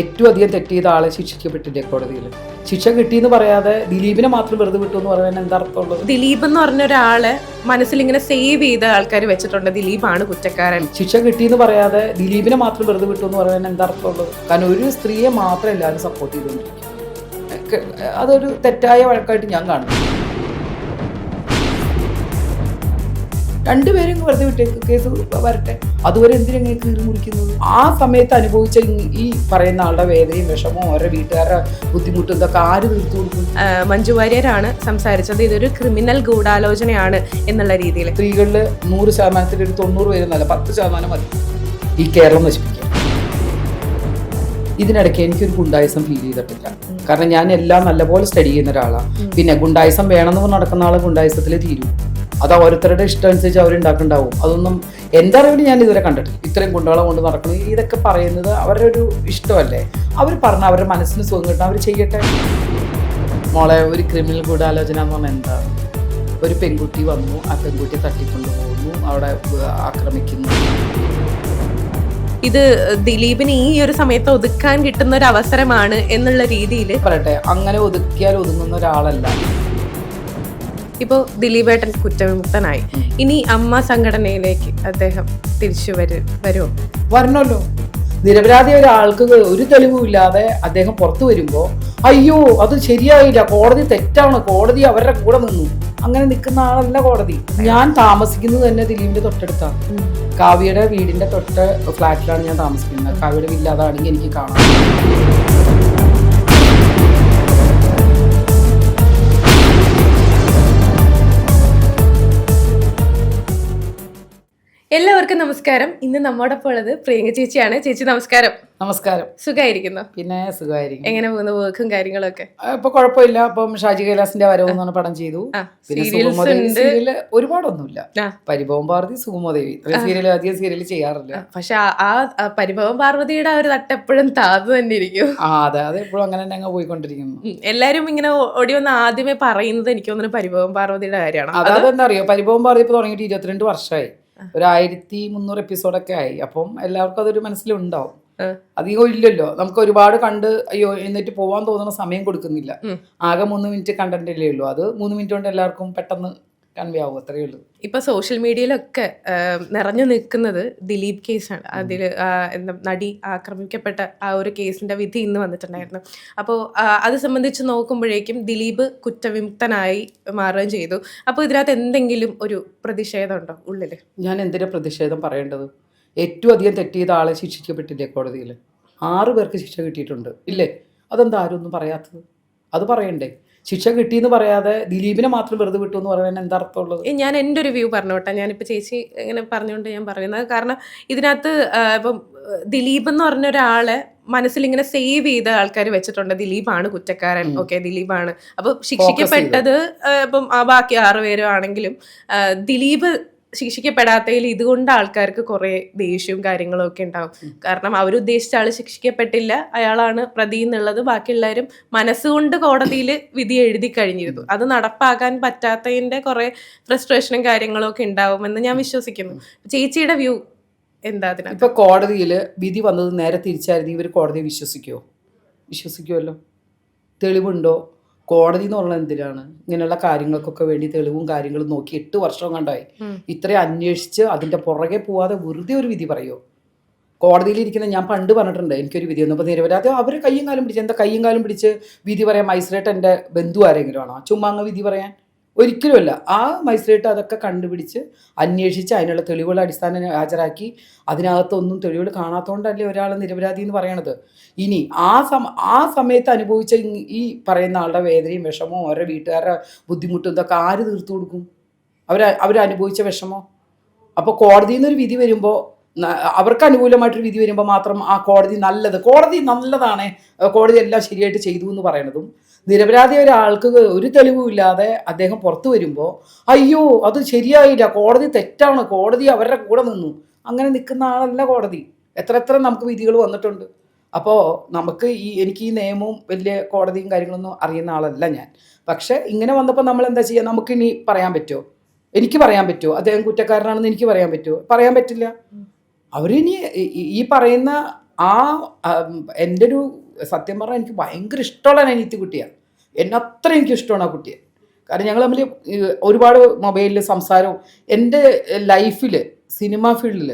ഏറ്റവും അധികം തെറ്റ് ചെയ്ത ആളെ ശിക്ഷിക്കപ്പെട്ടില്ലേ കോടതിയിൽ? ശിക്ഷ കിട്ടിയെന്ന് പറയാതെ ദിലീപിനെ മാത്രം വെറുതെ വിട്ടു എന്ന് പറയാൻ എന്താ അർത്ഥമുള്ളത് ദിലീപ് എന്ന് പറഞ്ഞ ഒരാളെ മനസ്സിൽ ഇങ്ങനെ സേവ് ചെയ്ത ആൾക്കാർ വെച്ചിട്ടുണ്ട്. ദിലീപാണ് കുറ്റക്കാരൻ. ശിക്ഷ കിട്ടിയെന്ന് പറയാതെ ദിലീപിനെ മാത്രം വെറുതെ വിട്ടു എന്ന് പറയാൻ എന്താ അർത്ഥമുള്ളത് കാരണം ഒരു സ്ത്രീയെ മാത്രം എല്ലാവരും സപ്പോർട്ട് ചെയ്തുകൊണ്ടിരിക്കും അതൊരു തെറ്റായ വഴക്കായിട്ട് ഞാൻ കാണുന്നു. രണ്ടുപേരും വെറുതെ വിട്ടേക്ക് കേസ് വരട്ടെ. അതുവരെ എന്തിനെ കീറി മുറിക്കുന്നത്? ആ സമയത്ത് അനുഭവിച്ച ഈ- പറയുന്ന ആളുടെ വേദനയും വിഷമവും ഓരോ വീട്ടുകാരുടെ ബുദ്ധിമുട്ടും ഇതൊക്കെ ആര് തീർത്തു കൊടുക്കും? മഞ്ജു വാര്യരാണ് സംസാരിച്ചത്. ഇതൊരു ക്രിമിനൽ ഗൂഢാലോചനയാണ് എന്നുള്ള രീതിയിൽ. സ്ത്രീകളിൽ നൂറ് ശതമാനത്തിൽ ഒരു തൊണ്ണൂറ് പേരെന്നല്ല പത്ത് ശതമാനം മതി. ഈ കേരളം നശിപ്പിക്കുക ഇതിനിടയ്ക്ക് എനിക്കൊരു ഗുണ്ടായുസം ഫീൽ ചെയ്തിട്ടില്ല. കാരണം ഞാൻ എല്ലാം നല്ലപോലെ സ്റ്റഡി ചെയ്യുന്ന ഒരാളാണ് പിന്നെ ഗുണ്ടായുസം വേണമെന്ന് നടക്കുന്ന ആൾ ഗുണ്ടായുസത്തിൽ തീരും. അത് ഓരോരുത്തരുടെ ഇഷ്ടം അനുസരിച്ച് അവർ ഉണ്ടാക്കുന്നുണ്ടാവും അതൊന്നും എന്റെ അറിവിൽ ഞാൻ ഇതുവരെ കണ്ടിട്ടില്ല. ഇത്രയും ഗുണ്ടകളെ കൊണ്ട് നടക്കുന്നു ഇതൊക്കെ പറയുന്നത് അവരുടെ ഒരു ഇഷ്ടമല്ലേ? അവർ പറഞ്ഞ അവരുടെ മനസ്സിന് സുഖം കിട്ടാൻ അവർ ചെയ്യട്ടെ. മോളെ ഒരു ക്രിമിനൽ ഗൂഢാലോചന എന്ന് പറഞ്ഞാൽ എന്താ? ഒരു പെൺകുട്ടി വന്നു ആ പെൺകുട്ടി തട്ടിക്കൊണ്ടു പോകുന്നു അവിടെ ആക്രമിക്കുന്നു. ഇത് ദിലീപിന് ഈ ഒരു സമയത്ത് ഒതുക്കാൻ കിട്ടുന്ന ഒരു അവസരമാണ് എന്നുള്ള രീതിയിൽ പറയട്ടെ. അങ്ങനെ ഒതുക്കിയാൽ ഒതുങ്ങുന്ന ഒരാളല്ല. ഇപ്പോൾ ദിലീപേട്ടൻ കുറ്റവിമുക്തനായി. ഇനി അമ്മ സംഘടനയിലേക്ക് അദ്ദേഹം തിരിച്ചു വരും വരുമോ വരണമല്ലോ നിരപരാധി ഒരാൾക്ക് ഒരു തെളിവും ഇല്ലാതെ അദ്ദേഹം പുറത്തു വരുമ്പോൾ അയ്യോ അത് ശരിയായില്ല. കോടതി തെറ്റാണ്. കോടതി അവരുടെ കൂടെ നിന്നു. അങ്ങനെ നിൽക്കുന്ന ആളല്ല കോടതി. ഞാൻ താമസിക്കുന്നത് തന്നെ ദിലീപിന്റെ തൊട്ടടുത്താണ്. കാവ്യയുടെ വീടിന്റെ തൊട്ട് ഫ്ലാറ്റിലാണ് ഞാൻ താമസിക്കുന്നത്. കാവ്യയുടെ വില്ലാതാണെങ്കിൽ എനിക്ക് കാണാം. എല്ലാവർക്കും നമസ്കാരം. ഇന്ന് നമ്മോടൊപ്പം ഉള്ളത് പ്രിയങ്ക ചേച്ചിയാണ്. ചേച്ചി നമസ്കാരം. നമസ്കാരം. സുഖമായിരിക്കുന്നു പിന്നെ സുഖമായിരിക്കും എങ്ങനെ പോകുന്നു വർക്കും കാര്യങ്ങളൊക്കെ? ഇപ്പൊ കുഴപ്പമില്ല. അപ്പം ഷാജി കൈലാസിന്റെ വരവ് എന്ന് പടം ചെയ്തു. പിന്നെ. സീരിയൽ ഒരുപാടൊന്നുമില്ല. പരിഭവം പാർവതി സുഗമദേവി. സീരിയൽ അധികം സീരിയൽ ചെയ്യാറില്ല. പക്ഷെ ആ- പരിഭവം പാർവതിയുടെ ആ ഒരു തട്ട് എപ്പോഴും താതു തന്നെ ഇരിക്കും. അതെ അതെ. അത് എപ്പോഴും അങ്ങനെ തന്നെ അങ്ങ് പോയിക്കൊണ്ടിരിക്കുന്നു. എല്ലാരും ഇങ്ങനെ ഓടി വന്ന് ആദ്യമേ പറയുന്നത് എനിക്ക് തോന്നുന്നു പരിഭവം പാർവതിയുടെ കാര്യമാണ്. അതെന്താ അറിയോ? പരിഭവം പാർവതി ഇപ്പൊ തുടങ്ങിയിട്ട് ഇരുപത്തിരണ്ട് വർഷമായി. ഒരു ആയിരത്തി മുന്നൂറ് എപ്പിസോഡൊക്കെ ആയി. അപ്പം എല്ലാവർക്കും അതൊരു മനസ്സിലുണ്ടാവും. അധികം ഇല്ലല്ലോ. നമുക്ക് ഒരുപാട് കണ്ട് അയ്യോ എന്നിട്ട് പോവാൻ തോന്നുന്ന സമയം കൊടുക്കുന്നില്ല. ആകെ മൂന്ന് മിനിറ്റ് കണ്ടന്റ് അല്ലേ ഉള്ളൂ. അത് മൂന്ന് മിനിറ്റ് കൊണ്ട് എല്ലാവർക്കും പെട്ടെന്ന് കൺവേ ആവും അത്രയേ ഉള്ളൂ. ഇപ്പൊ സോഷ്യൽ മീഡിയയിലൊക്കെ നിറഞ്ഞു നിൽക്കുന്നത് ദിലീപ് കേസാണ്. അതിൽ എന്താ നടി ആക്രമിക്കപ്പെട്ട ആ ഒരു കേസിന്റെ വിധി ഇന്ന് വന്നിട്ടുണ്ടായിരുന്നു. അപ്പോൾ അത് സംബന്ധിച്ച് നോക്കുമ്പോഴേക്കും ദിലീപ് കുറ്റവിമുക്തനായി മാറുകയും ചെയ്തു. അപ്പോൾ ഇതിനകത്ത് എന്തെങ്കിലും ഒരു പ്രതിഷേധമുണ്ടോ ഉള്ളിൽ? ഞാൻ എന്തിനാ പ്രതിഷേധം പറയേണ്ടത്? ഏറ്റവും അധികം തെറ്റ് ചെയ്ത ആളെ ശിക്ഷിക്കപ്പെട്ടില്ലേ കോടതിയിൽ ആറ് പേർക്ക് ശിക്ഷ കിട്ടിയിട്ടുണ്ട്. ഇല്ലേ? അതെന്താ ആരും ഒന്നും പറയാത്തത്? അത് പറയണ്ടേ? ശിക്ഷ കിട്ടിയെന്ന് പറയാതെ ദിലീപിനെ മാത്രം വെറുതെ വിട്ടു എന്ന് പറയാൻ എന്താ അർത്ഥമുള്ളത് ഞാൻ എന്റെ ഒരു വ്യൂ പറഞ്ഞോട്ടെ ഞാനിപ്പോൾ ചേച്ചി ഇങ്ങനെ പറഞ്ഞുകൊണ്ട് ഞാൻ പറയുന്നത്. കാരണം ഇതിനകത്ത് ഇപ്പം ദിലീപ് എന്ന് പറഞ്ഞ ഒരാളെ മനസ്സിൽ ഇങ്ങനെ സേവ് ചെയ്ത ആൾക്കാർ വെച്ചിട്ടുണ്ട്. ദിലീപാണ് കുറ്റക്കാരൻ. ഓക്കെ ദിലീപാണ്. അപ്പൊ ശിക്ഷിക്കപ്പെട്ടത് ഇപ്പം ആ ബാക്കി ആറുപേരും ആണെങ്കിലും ദിലീപ് ശിക്ഷിക്കപ്പെടാത്തതിൽ ഇതുകൊണ്ട് ആൾക്കാർക്ക് കുറെ ദേഷ്യവും കാര്യങ്ങളും ഒക്കെ ഉണ്ടാവും കാരണം അവരുദ്ദേശിച്ച ആൾ ശിക്ഷിക്കപ്പെട്ടില്ല അയാളാണ് പ്രതി എന്നുള്ളത് ബാക്കിയുള്ളവരും മനസ്സുകൊണ്ട് കോടതിയിൽ വിധി എഴുതി കഴിഞ്ഞിരുന്നു. അത് നടപ്പാക്കാൻ പറ്റാത്തതിന്റെ കുറെ ഫ്രസ്ട്രേഷനും കാര്യങ്ങളും ഒക്കെ ഉണ്ടാവുമെന്ന് ഞാൻ വിശ്വസിക്കുന്നു. ചേച്ചിയുടെ വ്യൂ എന്താ അതിനകത്ത്? ഇപ്പൊ കോടതിയിൽ വിധി വന്നത് നേരെ തിരിച്ചായിരുന്നു. ഇവർ കോടതിയെ വിശ്വസിക്കുമോ വിശ്വസിക്കുമല്ലോ തെളിവുണ്ടോ? കോടതി എന്ന് പറഞ്ഞാൽ എന്തിനാണ്? ഇങ്ങനെയുള്ള കാര്യങ്ങൾക്കൊക്കെ വേണ്ടി തെളിവും കാര്യങ്ങളും നോക്കി എട്ട് വർഷം കണ്ടായി. ഇത്രയും അന്വേഷിച്ച് അതിന്റെ പുറകെ പോവാതെ വെറുതെ ഒരു വിധി പറയോ? കോടതിയിൽ ഇരിക്കുന്ന ഞാൻ പണ്ട് പറഞ്ഞിട്ടുണ്ട് എനിക്കൊരു വിധി വന്നു അപ്പോൾ നിരപരാധി അവർ കയ്യും കാലും പിടിച്ച് എന്താ കയ്യും കാലും പിടിച്ച് വിധി പറയാൻ മജിസ്ട്രേറ്റ് എന്റെ ബന്ധു ആരെങ്കിലും ആണോ ചുമ്മാ അങ്ങ് വിധി പറയാൻ? ഒരിക്കലുമല്ല. ആ മജിസ്ട്രേറ്റ് അതൊക്കെ കണ്ടുപിടിച്ച് അന്വേഷിച്ച് അതിനുള്ള തെളിവുകൾ അടിസ്ഥാനം ഹാജരാക്കി. അതിനകത്തൊന്നും തെളിവുകൾ കാണാത്തതുകൊണ്ടല്ലേ ഒരാൾ നിരപരാധി എന്ന് പറയണത്. ഇനി ആ സമ ആ സമയത്ത് അനുഭവിച്ച ഈ- പറയുന്ന ആളുടെ വേദനയും വിഷമവും അവരുടെ വീട്ടുകാരുടെ ബുദ്ധിമുട്ടും ഇതൊക്കെ ആര് തീർത്തു കൊടുക്കും? അവർ അവരനുഭവിച്ച വിഷമോ? അപ്പോൾ കോടതിയിൽ നിന്നൊരു വിധി വരുമ്പോൾ അവർക്ക് അനുകൂലമായിട്ടൊരു വിധി വരുമ്പോൾ മാത്രം ആ കോടതി നല്ലത് കോടതി നല്ലതാണ് കോടതി എല്ലാം ശരിയായിട്ട് ചെയ്തു എന്ന് പറയണതും. നിരപരാധി ഒരാൾക്ക് ഒരു തെളിവുമില്ലാതെ അദ്ദേഹം പുറത്തു വരുമ്പോൾ അയ്യോ അത് ശരിയായില്ല കോടതി തെറ്റാണ് കോടതി അവരുടെ കൂടെ നിന്നു. അങ്ങനെ നിൽക്കുന്ന ആളല്ല കോടതി. എത്ര എത്ര നമുക്ക് വിധികൾ വന്നിട്ടുണ്ട്. അപ്പോൾ നമുക്ക് ഈ എനിക്ക് ഈ നിയമവും വലിയ കോടതിയും കാര്യങ്ങളൊന്നും അറിയുന്ന ആളല്ല ഞാൻ. പക്ഷേ ഇങ്ങനെ വന്നപ്പോൾ നമ്മൾ എന്താ ചെയ്യുക നമുക്കിനി പറയാൻ പറ്റുമോ? എനിക്ക് പറയാൻ പറ്റുമോ? അദ്ദേഹം കുറ്റക്കാരനാണെന്ന് എനിക്ക് പറയാൻ പറ്റുമോ? പറയാൻ പറ്റില്ല. അവരിനി ഈ- പറയുന്ന ആ എന്റെ ഒരു സത്യം പറഞ്ഞാൽ എനിക്ക് ഭയങ്കര ഇഷ്ടമുള്ള അനിയത്തി കുട്ടിയാണ് എന്നെ അത്ര എനിക്ക് ഇഷ്ടമാണ് ആ കുട്ടിയെ. കാരണം ഞങ്ങൾ തമ്മിൽ ഒരുപാട് മൊബൈലിൽ സംസാരവും എന്റെ ലൈഫിൽ സിനിമ ഫീൽഡിൽ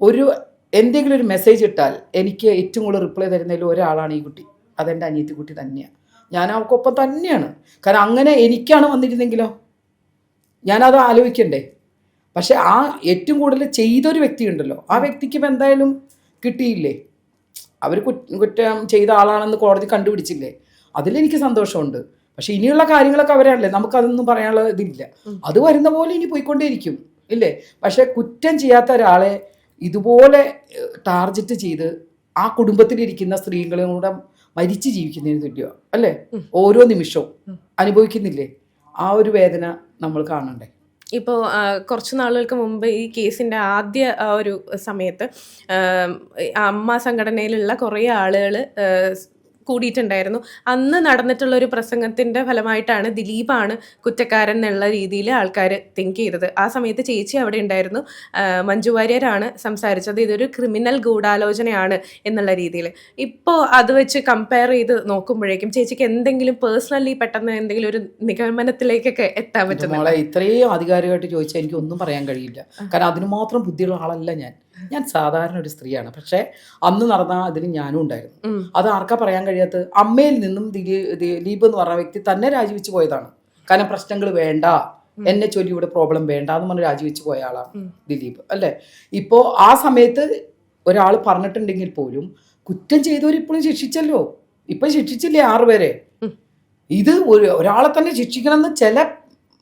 ഒരു എന്തെങ്കിലും ഒരു മെസ്സേജ് ഇട്ടാൽ എനിക്ക് ഏറ്റവും കൂടുതൽ റിപ്ലൈ തരുന്നതിൽ ഒരാളാണ് ഈ കുട്ടി. അതെന്റെ അനിയത്തി കുട്ടി തന്നെയാണ് ഞാൻ അവൾക്കൊപ്പം തന്നെയാണ്. കാരണം അങ്ങനെ എനിക്കാണ് വന്നിരുന്നെങ്കിലോ? ഞാനത് ആലോചിക്കണ്ടേ? പക്ഷെ ആ ഏറ്റവും കൂടുതൽ ചെയ്തൊരു വ്യക്തി ഉണ്ടല്ലോ ആ വ്യക്തിക്ക് ഇപ്പം എന്തായാലും കിട്ടിയില്ലേ? അവർ കുറ്റം ചെയ്ത ആളാണെന്ന് കോടതി കണ്ടുപിടിച്ചില്ലേ? അതിലെനിക്ക് സന്തോഷമുണ്ട്. പക്ഷെ ഇനിയുള്ള കാര്യങ്ങളൊക്കെ അവരാണല്ലേ നമുക്കതൊന്നും പറയാനുള്ള ഇതില്ല. അത് വരുന്ന പോലെ ഇനി പോയിക്കൊണ്ടേയിരിക്കും. ഇല്ലേ? പക്ഷെ കുറ്റം ചെയ്യാത്ത ഒരാളെ ഇതുപോലെ ടാർജറ്റ് ചെയ്ത് ആ കുടുംബത്തിലിരിക്കുന്ന സ്ത്രീകളും കൂടെ മരിച്ച് ജീവിക്കുന്നതിന് തുല്യമാണ് അല്ലേ? ഓരോ നിമിഷവും അനുഭവിക്കുന്നില്ലേ? ആ ഒരു വേദന നമ്മൾ കാണണ്ടേ? ഇപ്പോൾ കുറച്ച് നാളുകൾക്ക് മുമ്പ് ഈ കേസിന്റെ ആദ്യ ഒരു സമയത്ത് അമ്മ സംഘടനയിലുള്ള കുറേ ആളുകൾ കൂടിയിട്ടുണ്ടായിരുന്നു. അന്ന് നടന്നിട്ടുള്ള ഒരു പ്രസംഗത്തിന്റെ ഫലമായിട്ടാണ് ദിലീപാണ് കുറ്റക്കാരൻ എന്നുള്ള രീതിയിൽ ആൾക്കാർ തിങ്ക് ചെയ്തത്. ആ സമയത്ത് ചേച്ചി അവിടെ ഉണ്ടായിരുന്നു. മഞ്ജു വാര്യരാണ് സംസാരിച്ചത്. ഇതൊരു ക്രിമിനൽ ഗൂഢാലോചനയാണ് എന്നുള്ള രീതിയിൽ ഇപ്പോൾ അത് വെച്ച് കമ്പയർ ചെയ്ത് നോക്കുമ്പോഴേക്കും ചേച്ചിക്ക് എന്തെങ്കിലും പേഴ്സണലി പെട്ടെന്ന് എന്തെങ്കിലും ഒരു നിഗമനത്തിലേക്കൊക്കെ എത്താൻ പറ്റും ഇത്രയും ആധികാരികമായിട്ട് ചോദിച്ചാൽ എനിക്ക് ഒന്നും പറയാൻ കഴിയില്ല. കാരണം അതിന് മാത്രം ബുദ്ധിയുള്ള ആളല്ല ഞാൻ. ഞാൻ സാധാരണ ഒരു സ്ത്രീയാണ്. പക്ഷെ അന്ന് നടന്ന അതിന് ഞാനും ഉണ്ടായിരുന്നു. അത് ആർക്കാ പറയാൻ കഴിയാത്ത അമ്മയിൽ നിന്നും ദിലീപ് എന്ന് പറഞ്ഞ വ്യക്തി തന്നെ രാജിവെച്ച് പോയതാണ്. കാരണം പ്രശ്നങ്ങൾ വേണ്ട. എന്നെ ചൊല്ലി ഇവിടെ പ്രോബ്ലം വേണ്ട എന്ന് പറഞ്ഞ് രാജിവെച്ച് പോയ ആളാണ് ദിലീപ്. അല്ലേ? ഇപ്പോ ആ സമയത്ത് ഒരാൾ പറഞ്ഞിട്ടുണ്ടെങ്കിൽ പോലും കുറ്റം ചെയ്തവർ ഇപ്പോഴും ശിക്ഷിച്ചല്ലോ. ഇപ്പൊ ശിക്ഷിച്ചില്ലേ ആറുപേരെ ഇത് ഒരാളെ തന്നെ ശിക്ഷിക്കണം എന്ന് ചില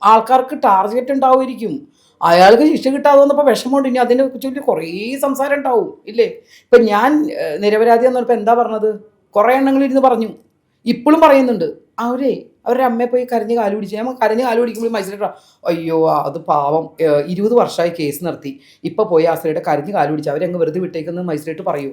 ആൾക്കാർക്ക് ടാർഗറ്റ് ഉണ്ടാവുമായിരിക്കും. അയാൾക്ക് ശിക്ഷ കിട്ടാതെ വന്നപ്പോൾ വിഷമമുണ്ട്. ഇനി അതിനെ ചൊല്ലി കുറേ സംസാരം ഉണ്ടാവും ഇല്ലേ? ഇപ്പം ഞാൻ നിരപരാധി എന്ന് എന്താ പറഞ്ഞത്? കുറേ എണ്ണങ്ങൾ ഇരുന്ന് പറഞ്ഞു. ഇപ്പോഴും പറയുന്നുണ്ട്. അവരെ അവരുടെ അമ്മയെ പോയി കരഞ്ഞ് കാലു പിടിച്ച്. ഞാൻ കരഞ്ഞ് കാൽ പിടിക്കുമ്പോൾ മജിസ്ട്രേറ്റ് അയ്യോ അത് പാവം. ഇരുപത് വർഷമായി കേസ് നടത്തി ഇപ്പോൾ പോയി ആശ്രയുടെ കരഞ്ഞ് കാൽ പിടിച്ച് അവരങ്ങ് വെറുതെ വിട്ടേക്കെന്ന് മജിസ്ട്രേറ്റ് പറയൂ.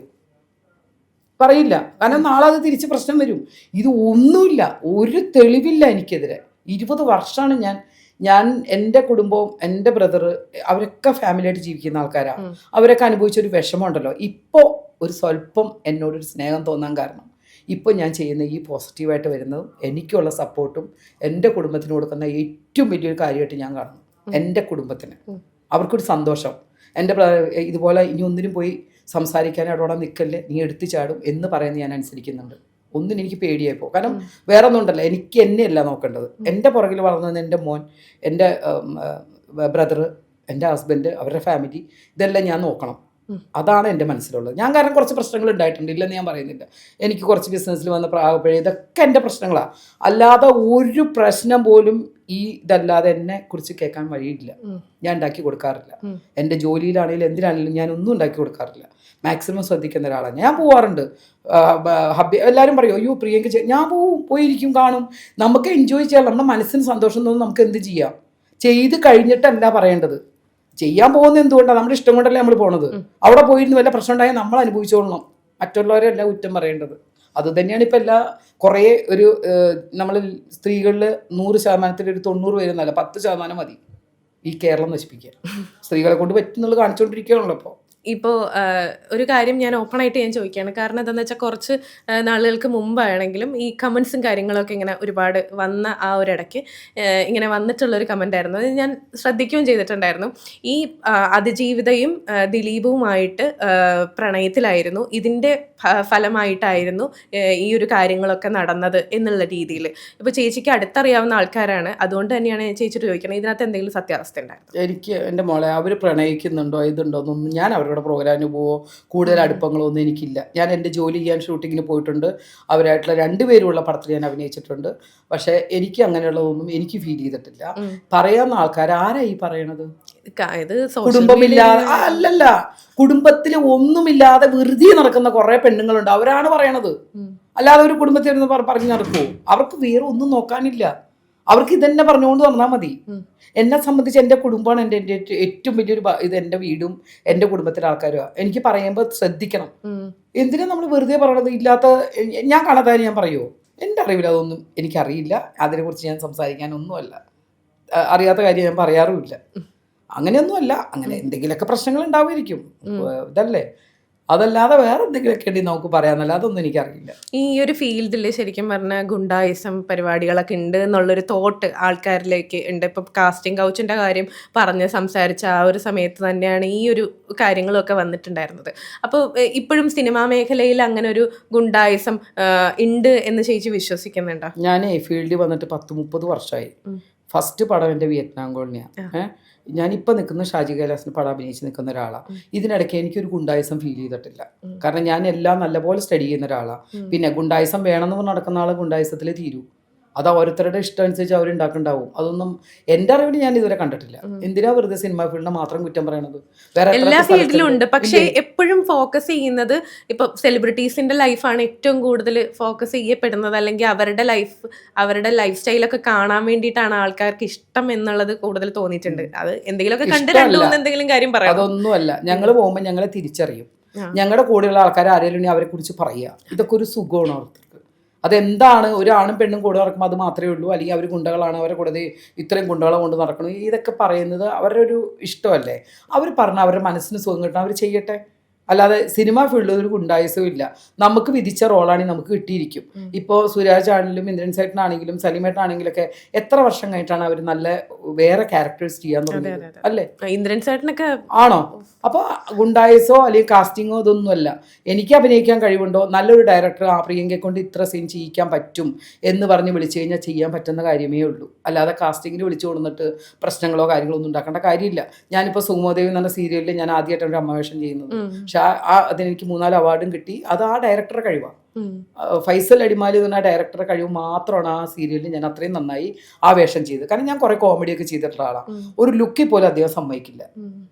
പറയില്ല. കാരണം നാളെ അത് തിരിച്ച് പ്രശ്നം വരും. ഇത് ഒന്നുമില്ല. ഒരു തെളിവില്ല എനിക്കെതിരെ. ഇരുപത് വർഷമാണ് ഞാൻ ഞാൻ എന്റെ കുടുംബവും എന്റെ ബ്രദർ അവരൊക്കെ ഫാമിലിയായിട്ട് ജീവിക്കുന്ന ആൾക്കാരാണ് അവരൊക്കെ അനുഭവിച്ച അനുഭവിച്ചൊരു വിഷമമുണ്ടല്ലോ. ഇപ്പോൾ ഒരു സ്വല്പം എന്നോടൊരു സ്നേഹം തോന്നാൻ കാരണം ഇപ്പോൾ ഞാൻ ചെയ്യുന്ന ഈ പോസിറ്റീവായിട്ട് വരുന്നതും എനിക്കുള്ള സപ്പോർട്ടും എന്റെ കുടുംബത്തിന് കൊടുക്കുന്ന ഏറ്റവും വലിയൊരു കാര്യമായിട്ട് ഞാൻ കാണുന്നു. എന്റെ കുടുംബത്തിന്. അവർക്കൊരു സന്തോഷം. എന്റെ ഇതുപോലെ ഇനി ഒന്നിനും പോയി സംസാരിക്കാൻ അവിടെ നിൽക്കല്ലേ നീ എടുത്തു ചാടും എന്ന് പറയുന്നത് ഞാൻ അനുസരിക്കുന്നുണ്ട്. ഒന്നിനും എനിക്ക് പേടിയായിപ്പോ കാരണം വേറെ ഒന്നും ഉണ്ടല്ലോ എനിക്ക് എന്നെയല്ല നോക്കേണ്ടത്. എന്റെ പുറകിൽ വളർന്നത് എന്റെ മോൻ എന്റെ ബ്രദർ എന്റെ ഹസ്ബൻഡ് അവരുടെ ഫാമിലി ഇതെല്ലാം ഞാൻ നോക്കണം. അതാണ് എന്റെ മനസ്സിലുള്ളത്. ഞാൻ കാരണം കുറച്ച് പ്രശ്നങ്ങൾ ഉണ്ടായിട്ടുണ്ട് ഇല്ലെന്ന് ഞാൻ പറയുന്നില്ല. എനിക്ക് കുറച്ച് ബിസിനസ്സിൽ വന്ന പ്രാഗപ്പഴേ ഇതൊക്കെ എന്റെ പ്രശ്നങ്ങളാണ് അല്ലാതെ ഒരു പ്രശ്നം പോലും ഈ ഇതല്ലാതെ എന്നെ കുറിച്ച് കേൾക്കാൻ വഴിയില്ല. ഞാൻ ഉണ്ടാക്കി കൊടുക്കാറില്ല. എന്റെ ജോലിയിലാണെങ്കിലും എന്തിനാണെങ്കിലും ഞാൻ ഒന്നും ഉണ്ടാക്കി കൊടുക്കാറില്ല. മാക്സിമം ശ്രദ്ധിക്കുന്ന ഒരാളാണ്. ഞാൻ പോവാറുണ്ട്. ഹബി എല്ലാവരും പറയും അയ്യോ പ്രിയങ്ക ഞാൻ പോവും പോയിരിക്കും കാണും. നമുക്ക് എൻജോയ് ചെയ്യാം. നമ്മുടെ മനസ്സിന് സന്തോഷം തോന്നുന്നു നമുക്ക് എന്ത് ചെയ്യാം? ചെയ്ത് കഴിഞ്ഞിട്ടല്ല പറയേണ്ടത്. ചെയ്യാൻ പോകുന്നത് എന്തുകൊണ്ടാണ് നമ്മുടെ ഇഷ്ടം കൊണ്ടല്ലേ നമ്മൾ പോണത്. അവിടെ പോയിരുന്നു വല്ല പ്രശ്നം ഉണ്ടായാൽ നമ്മൾ അനുഭവിച്ചോളണം. മറ്റുള്ളവരല്ല കുറ്റം പറയേണ്ടത്. അത് തന്നെയാണ് ഇപ്പം എല്ലാ കുറേ ഒരു നമ്മൾ സ്ത്രീകളിൽ നൂറ് ശതമാനത്തിൽ ഒരു തൊണ്ണൂറ് പേരെന്നല്ല പത്ത് ശതമാനം മതി. ഈ കേരളം നശിപ്പിക്കുക സ്ത്രീകളെ കൊണ്ട് പറ്റുന്നുള്ളത് കാണിച്ചുകൊണ്ടിരിക്കുകയാണല്ലോ ഇപ്പോൾ ഇപ്പോൾ ഒരു കാര്യം ഞാൻ ഓപ്പൺ ആയിട്ട് ഞാൻ ചോദിക്കുകയാണ് കാരണം എന്താണെന്ന് വെച്ചാൽ കുറച്ച് നാളുകൾക്ക് മുമ്പാണെങ്കിലും ഈ കമൻസും കാര്യങ്ങളൊക്കെ ഇങ്ങനെ ഒരുപാട് വന്ന ആ ഒരു ഇടയ്ക്ക് ഇങ്ങനെ വന്നിട്ടുള്ളൊരു കമന്റ് ആയിരുന്നു അത് ഞാൻ ശ്രദ്ധിക്കുകയും ചെയ്തിട്ടുണ്ടായിരുന്നു. ഈ അതിജീവിതയും ദിലീപുമായിട്ട് പ്രണയത്തിലായിരുന്നു. ഇതിന്റെ ഫലമായിട്ടായിരുന്നു ഈ ഒരു കാര്യങ്ങളൊക്കെ നടന്നത് എന്നുള്ള രീതിയിൽ ഇപ്പോൾ ചേച്ചിക്ക് അടുത്തറിയാവുന്ന ആൾക്കാരാണ്. അതുകൊണ്ട് തന്നെയാണ് ചേച്ചി ചോദിക്കുന്നത് ഇതിനകത്ത് എന്തെങ്കിലും സത്യാവസ്ഥ ഉണ്ടായിരുന്നു? എനിക്ക് എന്റെ മോളെ അവർ പ്രണയിക്കുന്നുണ്ടോ ഇതുണ്ടോ എന്നൊന്നും ഞാൻ അവരുടെ പ്രോഗ്രാമിന് പോവോ? കൂടുതൽ അടുപ്പങ്ങളോ ഒന്നും എനിക്കില്ല. ഞാൻ എന്റെ ജോലി ചെയ്യാൻ ഷൂട്ടിങ്ങിന് പോയിട്ടുണ്ട്. അവരായിട്ടുള്ള രണ്ടുപേരുള്ള പടത്തിൽ ഞാൻ അഭിനയിച്ചിട്ടുണ്ട്. പക്ഷേ എനിക്ക് അങ്ങനെയുള്ളതൊന്നും എനിക്ക് ഫീൽ ചെയ്തിട്ടില്ല. പറയാവുന്ന ആൾക്കാർ ആരാ ഈ പറയണത്? കുടുംബമില്ലാതെ അല്ലല്ല. കുടുംബത്തിൽ ഒന്നുമില്ലാതെ വെറുതെ നടക്കുന്ന കുറെ പെണ്ണുങ്ങളുണ്ട്. അവരാണ് പറയണത്. അല്ലാതെ ഒരു കുടുംബത്തിൽ പറഞ്ഞു നടക്കുമോ അവർക്ക് വേറെ ഒന്നും നോക്കാനില്ല. അവർക്ക് ഇതന്നെ പറഞ്ഞുകൊണ്ട് തന്നാൽ മതി. എന്നെ സംബന്ധിച്ച് എന്റെ കുടുംബമാണ് എന്റെ എന്റെ ഏറ്റവും- വലിയൊരു ഇത് എന്റെ വീടും എന്റെ കുടുംബത്തിലെ ആൾക്കാരും എനിക്ക് പറയുമ്പോൾ ശ്രദ്ധിക്കണം. എന്തിനാ നമ്മൾ വെറുതെ പറയണത്? ഇല്ലാത്ത ഞാൻ കാണാത്ത ഞാൻ പറയുമോ എന്റെ അറിവിൽ അതൊന്നും എനിക്കറിയില്ല. അതിനെക്കുറിച്ച് ഞാൻ സംസാരിക്കാനൊന്നുമല്ല. അറിയാത്ത കാര്യം ഞാൻ പറയാറുമില്ല. അങ്ങനെയൊന്നുമല്ല. അങ്ങനെ എന്തെങ്കിലുമൊക്കെ പ്രശ്നങ്ങൾ ഉണ്ടാവുമായിരിക്കും. ഇതല്ലേ? അതല്ലാതെ വേറെ എന്തെങ്കിലുമൊക്കെ ഉണ്ടെങ്കിൽ നമുക്ക് പറയാന്നല്ല അതൊന്നും എനിക്കറിയില്ല. ഈ ഒരു ഫീൽഡിൽ ശരിക്കും പറഞ്ഞ ഗുണ്ടായിസം പരിപാടികളൊക്കെ ഉണ്ട് എന്നുള്ളൊരു തോട്ട് ആൾക്കാരിലേക്ക് ഉണ്ട്. ഇപ്പം കാസ്റ്റിംഗ് കൗച്ചിന്റെ കാര്യം പറഞ്ഞ് സംസാരിച്ച ആ ഒരു സമയത്ത് തന്നെയാണ് ഈ ഒരു കാര്യങ്ങളൊക്കെ വന്നിട്ടുണ്ടായിരുന്നത്. അപ്പോൾ ഇപ്പോഴും സിനിമാ മേഖലയിൽ അങ്ങനെ ഒരു ഗുണ്ടായിസം ഉണ്ട് എന്ന് ചേച്ചി വിശ്വസിക്കുന്നുണ്ടോ? ഞാൻ ഈ ഫീൽഡിൽ വന്നിട്ട് പത്ത് മുപ്പത് വർഷമായി ഫസ്റ്റ് പടം എന്റെ വിയറ്റ്നാം കോളനിയാണ് ഞാനിപ്പോൾ നിൽക്കുന്ന ഷാജി കൈലാസിന് പടം അഭിനയിച്ച് നിൽക്കുന്ന ഒരാളാണ് ഇതിനിടയ്ക്ക് എനിക്കൊരു ഗുണ്ടായിസം ഫീൽ ചെയ്തിട്ടില്ല. കാരണം ഞാൻ എല്ലാം നല്ലപോലെ സ്റ്റഡി ചെയ്യുന്ന ഒരാളാണ് പിന്നെ ഗുണ്ടായിസം വേണമെന്ന് നടക്കുന്ന ആൾ ഗുണ്ടായിസത്തിൽ തീരൂ. അത് ഓരോരുത്തരുടെ ഇഷ്ടം അനുസരിച്ച് അവർ ഉണ്ടാക്കുന്നുണ്ടാവും അതൊന്നും എന്റെ അറിവിൽ ഞാൻ ഇതുവരെ കണ്ടിട്ടില്ല. എന്തിനാ വെറുതെ സിനിമാ ഫീൽഡിനെ മാത്രം കുറ്റം പറയണത്? വേറെ എല്ലാ? ഫീൽഡിലും ഉണ്ട്. പക്ഷേ എപ്പോഴും ഫോക്കസ് ചെയ്യുന്നത് ഇപ്പൊ സെലിബ്രിറ്റീസിന്റെ ലൈഫാണ് ഏറ്റവും കൂടുതൽ ഫോക്കസ് ചെയ്യപ്പെടുന്നത്. അല്ലെങ്കിൽ അവരുടെ ലൈഫ് അവരുടെ ലൈഫ് സ്റ്റൈലൊക്കെ കാണാൻ വേണ്ടിയിട്ടാണ് ആൾക്കാർക്ക് ഇഷ്ടം എന്നുള്ളത് കൂടുതൽ തോന്നിയിട്ടുണ്ട്. അത് എന്തെങ്കിലുമൊക്കെ കണ്ട്. രണ്ടു മൂന്ന് എന്തെങ്കിലും കാര്യം പറയാം. അതൊന്നുമല്ല. ഞങ്ങൾ പോകുമ്പോൾ ഞങ്ങളെ തിരിച്ചറിയും. ഞങ്ങളുടെ കൂടെയുള്ള ആൾക്കാർ ആരെങ്കിലും അവരെ കുറിച്ച് പറയുക ഇതൊക്കെ ഒരു സുഖമാണ് അവർക്ക് അതെന്താണ്? ഒരാണും പെണ്ണും കൂടെ നടക്കുമ്പോൾ അത് മാത്രമേ ഉള്ളൂ? അല്ലെങ്കിൽ അവർ ഗുണ്ടകളാണ് അവരെ കൂടെ ഇത്രയും ഗുണ്ടകളെ കൊണ്ട് നടക്കണം? ഇതൊക്കെ പറയുന്നത് അവരുടെ ഒരു ഇഷ്ടമല്ലേ? അവർ പറഞ്ഞ അവരുടെ മനസ്സിന് സുഖം കിട്ടണം. അവർ ചെയ്യട്ടെ? അല്ലാതെ സിനിമ ഫീൽഡിൽ ഒരു ഗുണ്ടായുസവും ഇല്ല. നമുക്ക് വിധിച്ച റോളാണ് നമുക്ക് കിട്ടിയിരിക്കും. ഇപ്പോൾ സുരാജ് ആണെങ്കിലും ഇന്ദ്രൻ സേട്ടനാണെങ്കിലും സലിമേട്ടനാണെങ്കിലും ഒക്കെ എത്ര വർഷം കഴിഞ്ഞിട്ടാണ് അവർ നല്ല വേറെ ക്യാരക്ടേഴ്സ് ചെയ്യാൻ തുടങ്ങിയത്? അല്ലേ? ഇന്ദ്രൻ സേട്ടനൊക്കെ ആണോ? അപ്പോൾ ഗുണ്ടായസോ അല്ലെങ്കിൽ കാസ്റ്റിങ്ങോ ഇതൊന്നുമല്ല എനിക്ക് അഭിനയിക്കാൻ കഴിവുണ്ടോ? നല്ലൊരു ഡയറക്ടർ ആ പ്രിയങ്കയെ കൊണ്ട് ഇത്ര സീൻ ചെയ്യിക്കാൻ പറ്റും എന്ന് പറഞ്ഞ് വിളിച്ചു കഴിഞ്ഞാൽ ചെയ്യാൻ പറ്റുന്ന കാര്യമേ ഉള്ളൂ. അല്ലാതെ കാസ്റ്റിങ്ങിന് വിളിച്ചു കൊടുത്തിട്ട് പ്രശ്നങ്ങളോ കാര്യങ്ങളോ ഒന്നും ഉണ്ടാക്കേണ്ട കാര്യമില്ല. ഞാനിപ്പോൾ സുമോദേവി എന്ന് പറഞ്ഞ സീരിയലിൽ ഞാൻ ആദ്യമായിട്ടാണ് ഒരു അമ്മവേഷം ചെയ്യുന്നത്. പക്ഷെ ആ ആ- അതിനെനിക്ക് മൂന്നാൽ അവാർഡും കിട്ടി. അത് ആ ഡയറക്ടറുടെ കഴിവാണ് ഫൈസൽ അടിമാലി എന്ന് പറഞ്ഞ ഡയറക്ടറുടെ കഴിവ് മാത്രമാണ് ആ സീരിയലിൽ ഞാൻ അത്രയും നന്നായി ആ വേഷം ചെയ്തത്. കാരണം ഞാൻ കുറേ കോമഡിയൊക്കെ ചെയ്തിട്ടുള്ള ആളാണ് ഒരു ലുക്കിൽ പോലും അദ്ദേഹം സമ്മതിക്കില്ല.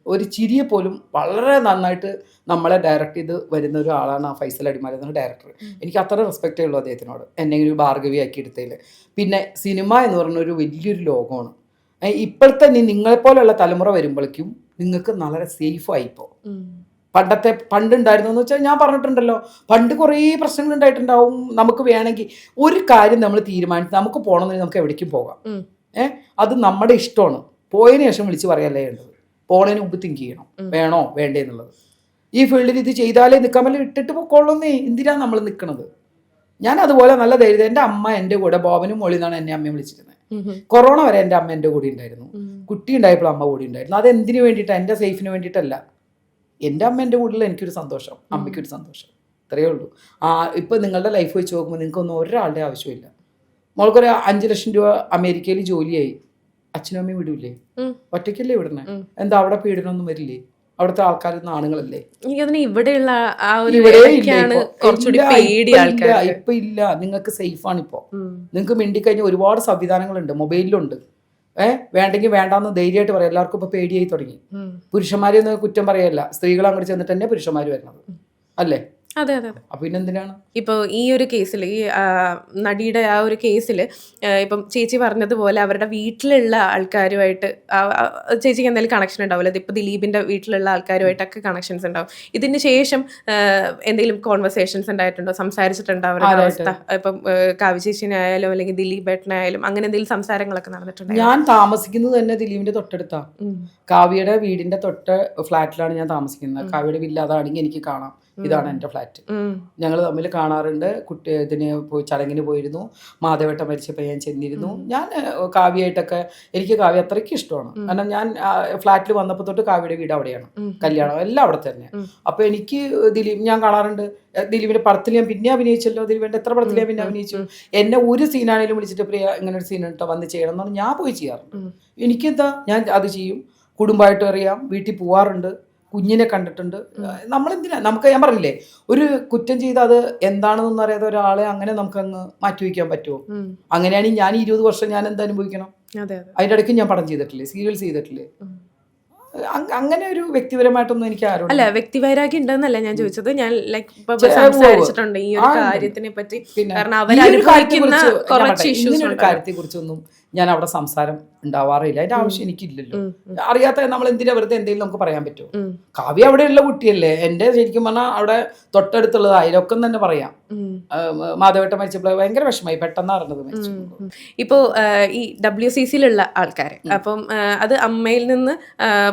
ഒരു ചിരിയെ പോലും വളരെ നന്നായിട്ട് നമ്മളെ ഡയറക്റ്റ് ചെയ്ത് വരുന്ന ഒരാളാണ് ആ ഫൈസൽ അടിമാലി എന്ന ഡയറക്ടർ എനിക്ക് അത്ര റെസ്പെക്റ്റേ ഉള്ളൂ അദ്ദേഹത്തിനോട്. എന്നെങ്കിലും ഒരു ഭാർഗവിയാക്കി എടുത്തതിൽ പിന്നെ സിനിമ എന്ന് പറഞ്ഞ ഒരു വലിയൊരു ലോകമാണ്. ഇപ്പോഴത്തെ നി- നിങ്ങളെപ്പോലെയുള്ള തലമുറ വരുമ്പോഴേക്കും നിങ്ങൾക്ക് വളരെ സേഫ് ഇപ്പോൾ ഉം. പണ്ടത്തെ പണ്ടുണ്ടായിരുന്നു എന്ന് വെച്ചാൽ ഞാൻ പറഞ്ഞിട്ടുണ്ടല്ലോ പണ്ട് കുറേ പ്രശ്നങ്ങൾ ഉണ്ടായിട്ടുണ്ടാവും നമുക്ക് വേണമെങ്കിൽ. ഒരു കാര്യം നമ്മൾ തീരുമാനിച്ച് നമുക്ക് പോകണമെന്ന് നമുക്ക് എവിടേക്കും പോകാം. ഏഹ് ഏ? അത് നമ്മുടെ ഇഷ്ടമാണ്. പോയതിന് ശേഷം വിളിച്ച് പറയല്ലേ വേണ്ടത്? പോണതിന് മുമ്പ് തിങ്ക് ചെയ്യണം. വേണോ? വേണ്ടേ എന്നുള്ളത്. ഈ ഫീൽഡിൽ ഇത് ചെയ്താലേ നിൽക്കാൻ പറ്റില്ല ഇട്ടിട്ട് പൊക്കോളുന്നേ. എന്തിനാ നമ്മൾ നിൽക്കുന്നത് ഞാൻ അതുപോലെ നല്ല ധൈര്യം എന്റെ അമ്മ എന്റെ കൂടെ ബോബനും മൊളിന്നാണ് എന്നെ അമ്മയെ വിളിച്ചിരുന്നത്. കൊറോണ വരെ എന്റെ അമ്മ എന്റെ കൂടെ ഉണ്ടായിരുന്നു. കുട്ടി ഉണ്ടായപ്പോൾ അമ്മ കൂടി ഉണ്ടായിരുന്നു. അത് എന്തിനു വേണ്ടിയിട്ടാണ് എന്റെ സേഫിന് വേണ്ടിയിട്ടല്ല. എന്റെ അമ്മ എന്റെ കൂടെ എനിക്കൊരു സന്തോഷം അമ്മയ്ക്കൊരു സന്തോഷം. ഇത്രയേ ഉള്ളൂ. ആ ഇപ്പം നിങ്ങളുടെ ലൈഫ് വെച്ച് നോക്കുമ്പോൾ നിങ്ങൾക്കൊന്നും ഒരാളുടെ ആവശ്യമില്ല. മോൾക്കൊരു അഞ്ച് ലക്ഷം രൂപ അമേരിക്കയിൽ ജോലിയായി. അച്ഛനും അമ്മയും വിടൂലേ ഉം. ഒറ്റയ്ക്കല്ലേ വിടുന്നത് എന്താ അവിടെ പീഡനമൊന്നും വരില്ലേ? അവിടുത്തെ ആൾക്കാർ ആണുങ്ങളല്ലേ? ഇവിടെയുള്ള ആ ഒരു ഇപ്പൊ. ഇല്ല, നിങ്ങൾക്ക് സേഫ് ആണ് ഇപ്പോ. നിങ്ങൾക്ക് മിണ്ടിക്കഴിഞ്ഞാൽ ഒരുപാട് സംവിധാനങ്ങളുണ്ട്. മൊബൈലിലുണ്ട്. ഏഹ് വേണ്ടെങ്കിൽ വേണ്ടാന്ന് ധൈര്യമായിട്ട് പറയാം. എല്ലാവർക്കും ഇപ്പൊ പേടിയായി തുടങ്ങി. പുരുഷന്മാരെ ഒന്നും കുറ്റം പറയല്ല. സ്ത്രീകൾ അങ്ങോട്ട് ചെന്നിട്ട് തന്നെ പുരുഷന്മാർ വരുന്നത് അല്ലേ? അതെ അതെ അതെ. അപ്പൊ പിന്നെന്തിനാണ്? ഇപ്പോൾ ഈ ഒരു കേസിൽ ഈ ആ, നടിയുടെ ആ ഒരു കേസിൽ ഇപ്പം ചേച്ചി പറഞ്ഞതുപോലെ അവരുടെ വീട്ടിലുള്ള ആൾക്കാരുമായിട്ട് ആ- ആ- ചേച്ചിക്ക് എന്തെങ്കിലും കണക്ഷൻ ഉണ്ടാവില്ല. ഇപ്പം ദിലീപിന്റെ വീട്ടിലുള്ള ആൾക്കാരുമായിട്ടൊക്കെ കണക്ഷൻസ് ഉണ്ടാവും. ഇതിന് ശേഷം ആ, എന്തെങ്കിലും കോൺവെർസേഷൻസ് ഉണ്ടായിട്ടുണ്ടോ? സംസാരിച്ചിട്ടുണ്ടോ അവരുടെ? അവസ്ഥ? ഇപ്പം ആ, കാവ്യ ചേച്ചിനായാലും അല്ലെങ്കിൽ ദിലീപ് ഏട്ടനായാലും അങ്ങനെ എന്തെങ്കിലും സംസാരങ്ങളൊക്കെ നടന്നിട്ടുണ്ടോ ഞാൻ താമസിക്കുന്നത് തന്നെ ദിലീപിന്റെ തൊട്ടടുത്താ. കാവ്യയുടെ വീടിന്റെ തൊട്ട് ഫ്ലാറ്റിലാണ് ഞാൻ താമസിക്കുന്നത്. കാവ്യയുടെ വില്ല അതാണെങ്കിൽ എനിക്ക് കാണാം. ഇതാണ് എന്റെ ഫ്ലാറ്റ്. ഞങ്ങൾ തമ്മിൽ കാണാറുണ്ട്. കുട്ടി ഇതിന് പോയി ചടങ്ങിന് പോയിരുന്നു. മാധവേട്ട മരിച്ചപ്പോൾ ഞാൻ ചെന്നിരുന്നു. ഞാൻ കാവ്യായിട്ടൊക്കെ എനിക്ക് കാവ്യ അത്രയ്ക്ക് ഇഷ്ടമാണ്. കാരണം ഞാൻ ഫ്ലാറ്റിൽ വന്നപ്പോൾ തൊട്ട് കാവ്യയുടെ വീട് അവിടെയാണ്. കല്യാണം എല്ലാം അവിടെ തന്നെ. അപ്പോൾ എനിക്ക് ദിലീപ് ഞാൻ കാണാറുണ്ട്. ദിലീപിന്റെ പടത്തിൽ ഞാൻ പിന്നെ അഭിനയിച്ചല്ലോ. ദിലീപിന്റെ എത്ര പടത്തിൽ ഞാൻ പിന്നെ അഭിനയിച്ചു. എന്നെ ഒരു സീനാണെങ്കിലും വിളിച്ചിട്ട് പ്രിയ ഇങ്ങനെ ഒരു സീൻ കേട്ടോ വന്ന് ചെയ്യണം എന്നാണ് ഞാൻ പോയി ചെയ്യാറുണ്ട്. എനിക്കെന്താ ഞാൻ അത് ചെയ്യും. കുടുംബമായിട്ട് അറിയാം. വീട്ടിൽ പോവാറുണ്ട്. കുഞ്ഞിനെ കണ്ടിട്ടുണ്ട്. നമ്മളെന്തിനാ? നമുക്ക് ഞാൻ പറഞ്ഞില്ലേ ഒരു കുറ്റം ചെയ്ത് അത് എന്താണെന്നൊന്നും അറിയാതെ ഒരാളെ അങ്ങനെ നമുക്ക് അങ്ങ് മാറ്റി വയ്ക്കാൻ പറ്റുമോ? അങ്ങനെയാണെങ്കിൽ ഞാൻ ഇരുപത് വർഷം ഞാൻ എന്താ അനുഭവിക്കണം? അതെ അതെ. അതിന്റെ ഇടയ്ക്ക് ഞാൻ പടം ചെയ്തിട്ടില്ലേ സീരിയൽസ് ചെയ്തിട്ടില്ലേ? അങ്ങനെ ഒരു വ്യക്തിപരമായിട്ടൊന്നും എനിക്ക് ആരോടും അല്ല വ്യക്തിവൈരാഗ്യം ഉണ്ടെന്നല്ല ഞാൻ ചോദിച്ചത്. ഞാൻ ലൈക്ക് സംസാരിച്ചിട്ടുണ്ട് ഈ ഒരു കാര്യത്തിനെ പറ്റി. കാരണം അവർ അനുഭവിക്കുന്ന കുറച്ച് ഇഷ്യൂസ് കാര്യത്തെക്കുറിച്ചൊന്നും ഞാൻ അവിടെ സംസാരം ഉണ്ടാവാറില്ല. അതിന്റെ ആവശ്യം എനിക്കില്ലല്ലോ. അറിയാത്ത നമ്മൾ എന്തിനാ വെറുതെ എന്തെങ്കിലും നമുക്ക് പറയാൻ പറ്റുമോ. കാവ്യ അവിടെയുള്ള കുട്ടിയല്ലേ. എന്റെ ശരിക്കും പറഞ്ഞാൽ അവിടെ തൊട്ടടുത്തുള്ളത് അതിലൊക്കെ തന്നെ പറയാം. മാധവട്ട മരിച്ചപ്പോൾ ഭയങ്കര വിഷമമായി. പെട്ടെന്ന് അറിഞ്ഞത് മരിച്ചു. ഇപ്പോ ഈ ഡബ്ല്യു സി സിയിലുള്ള ആൾക്കാർ അപ്പം അത് അമ്മയിൽ നിന്ന്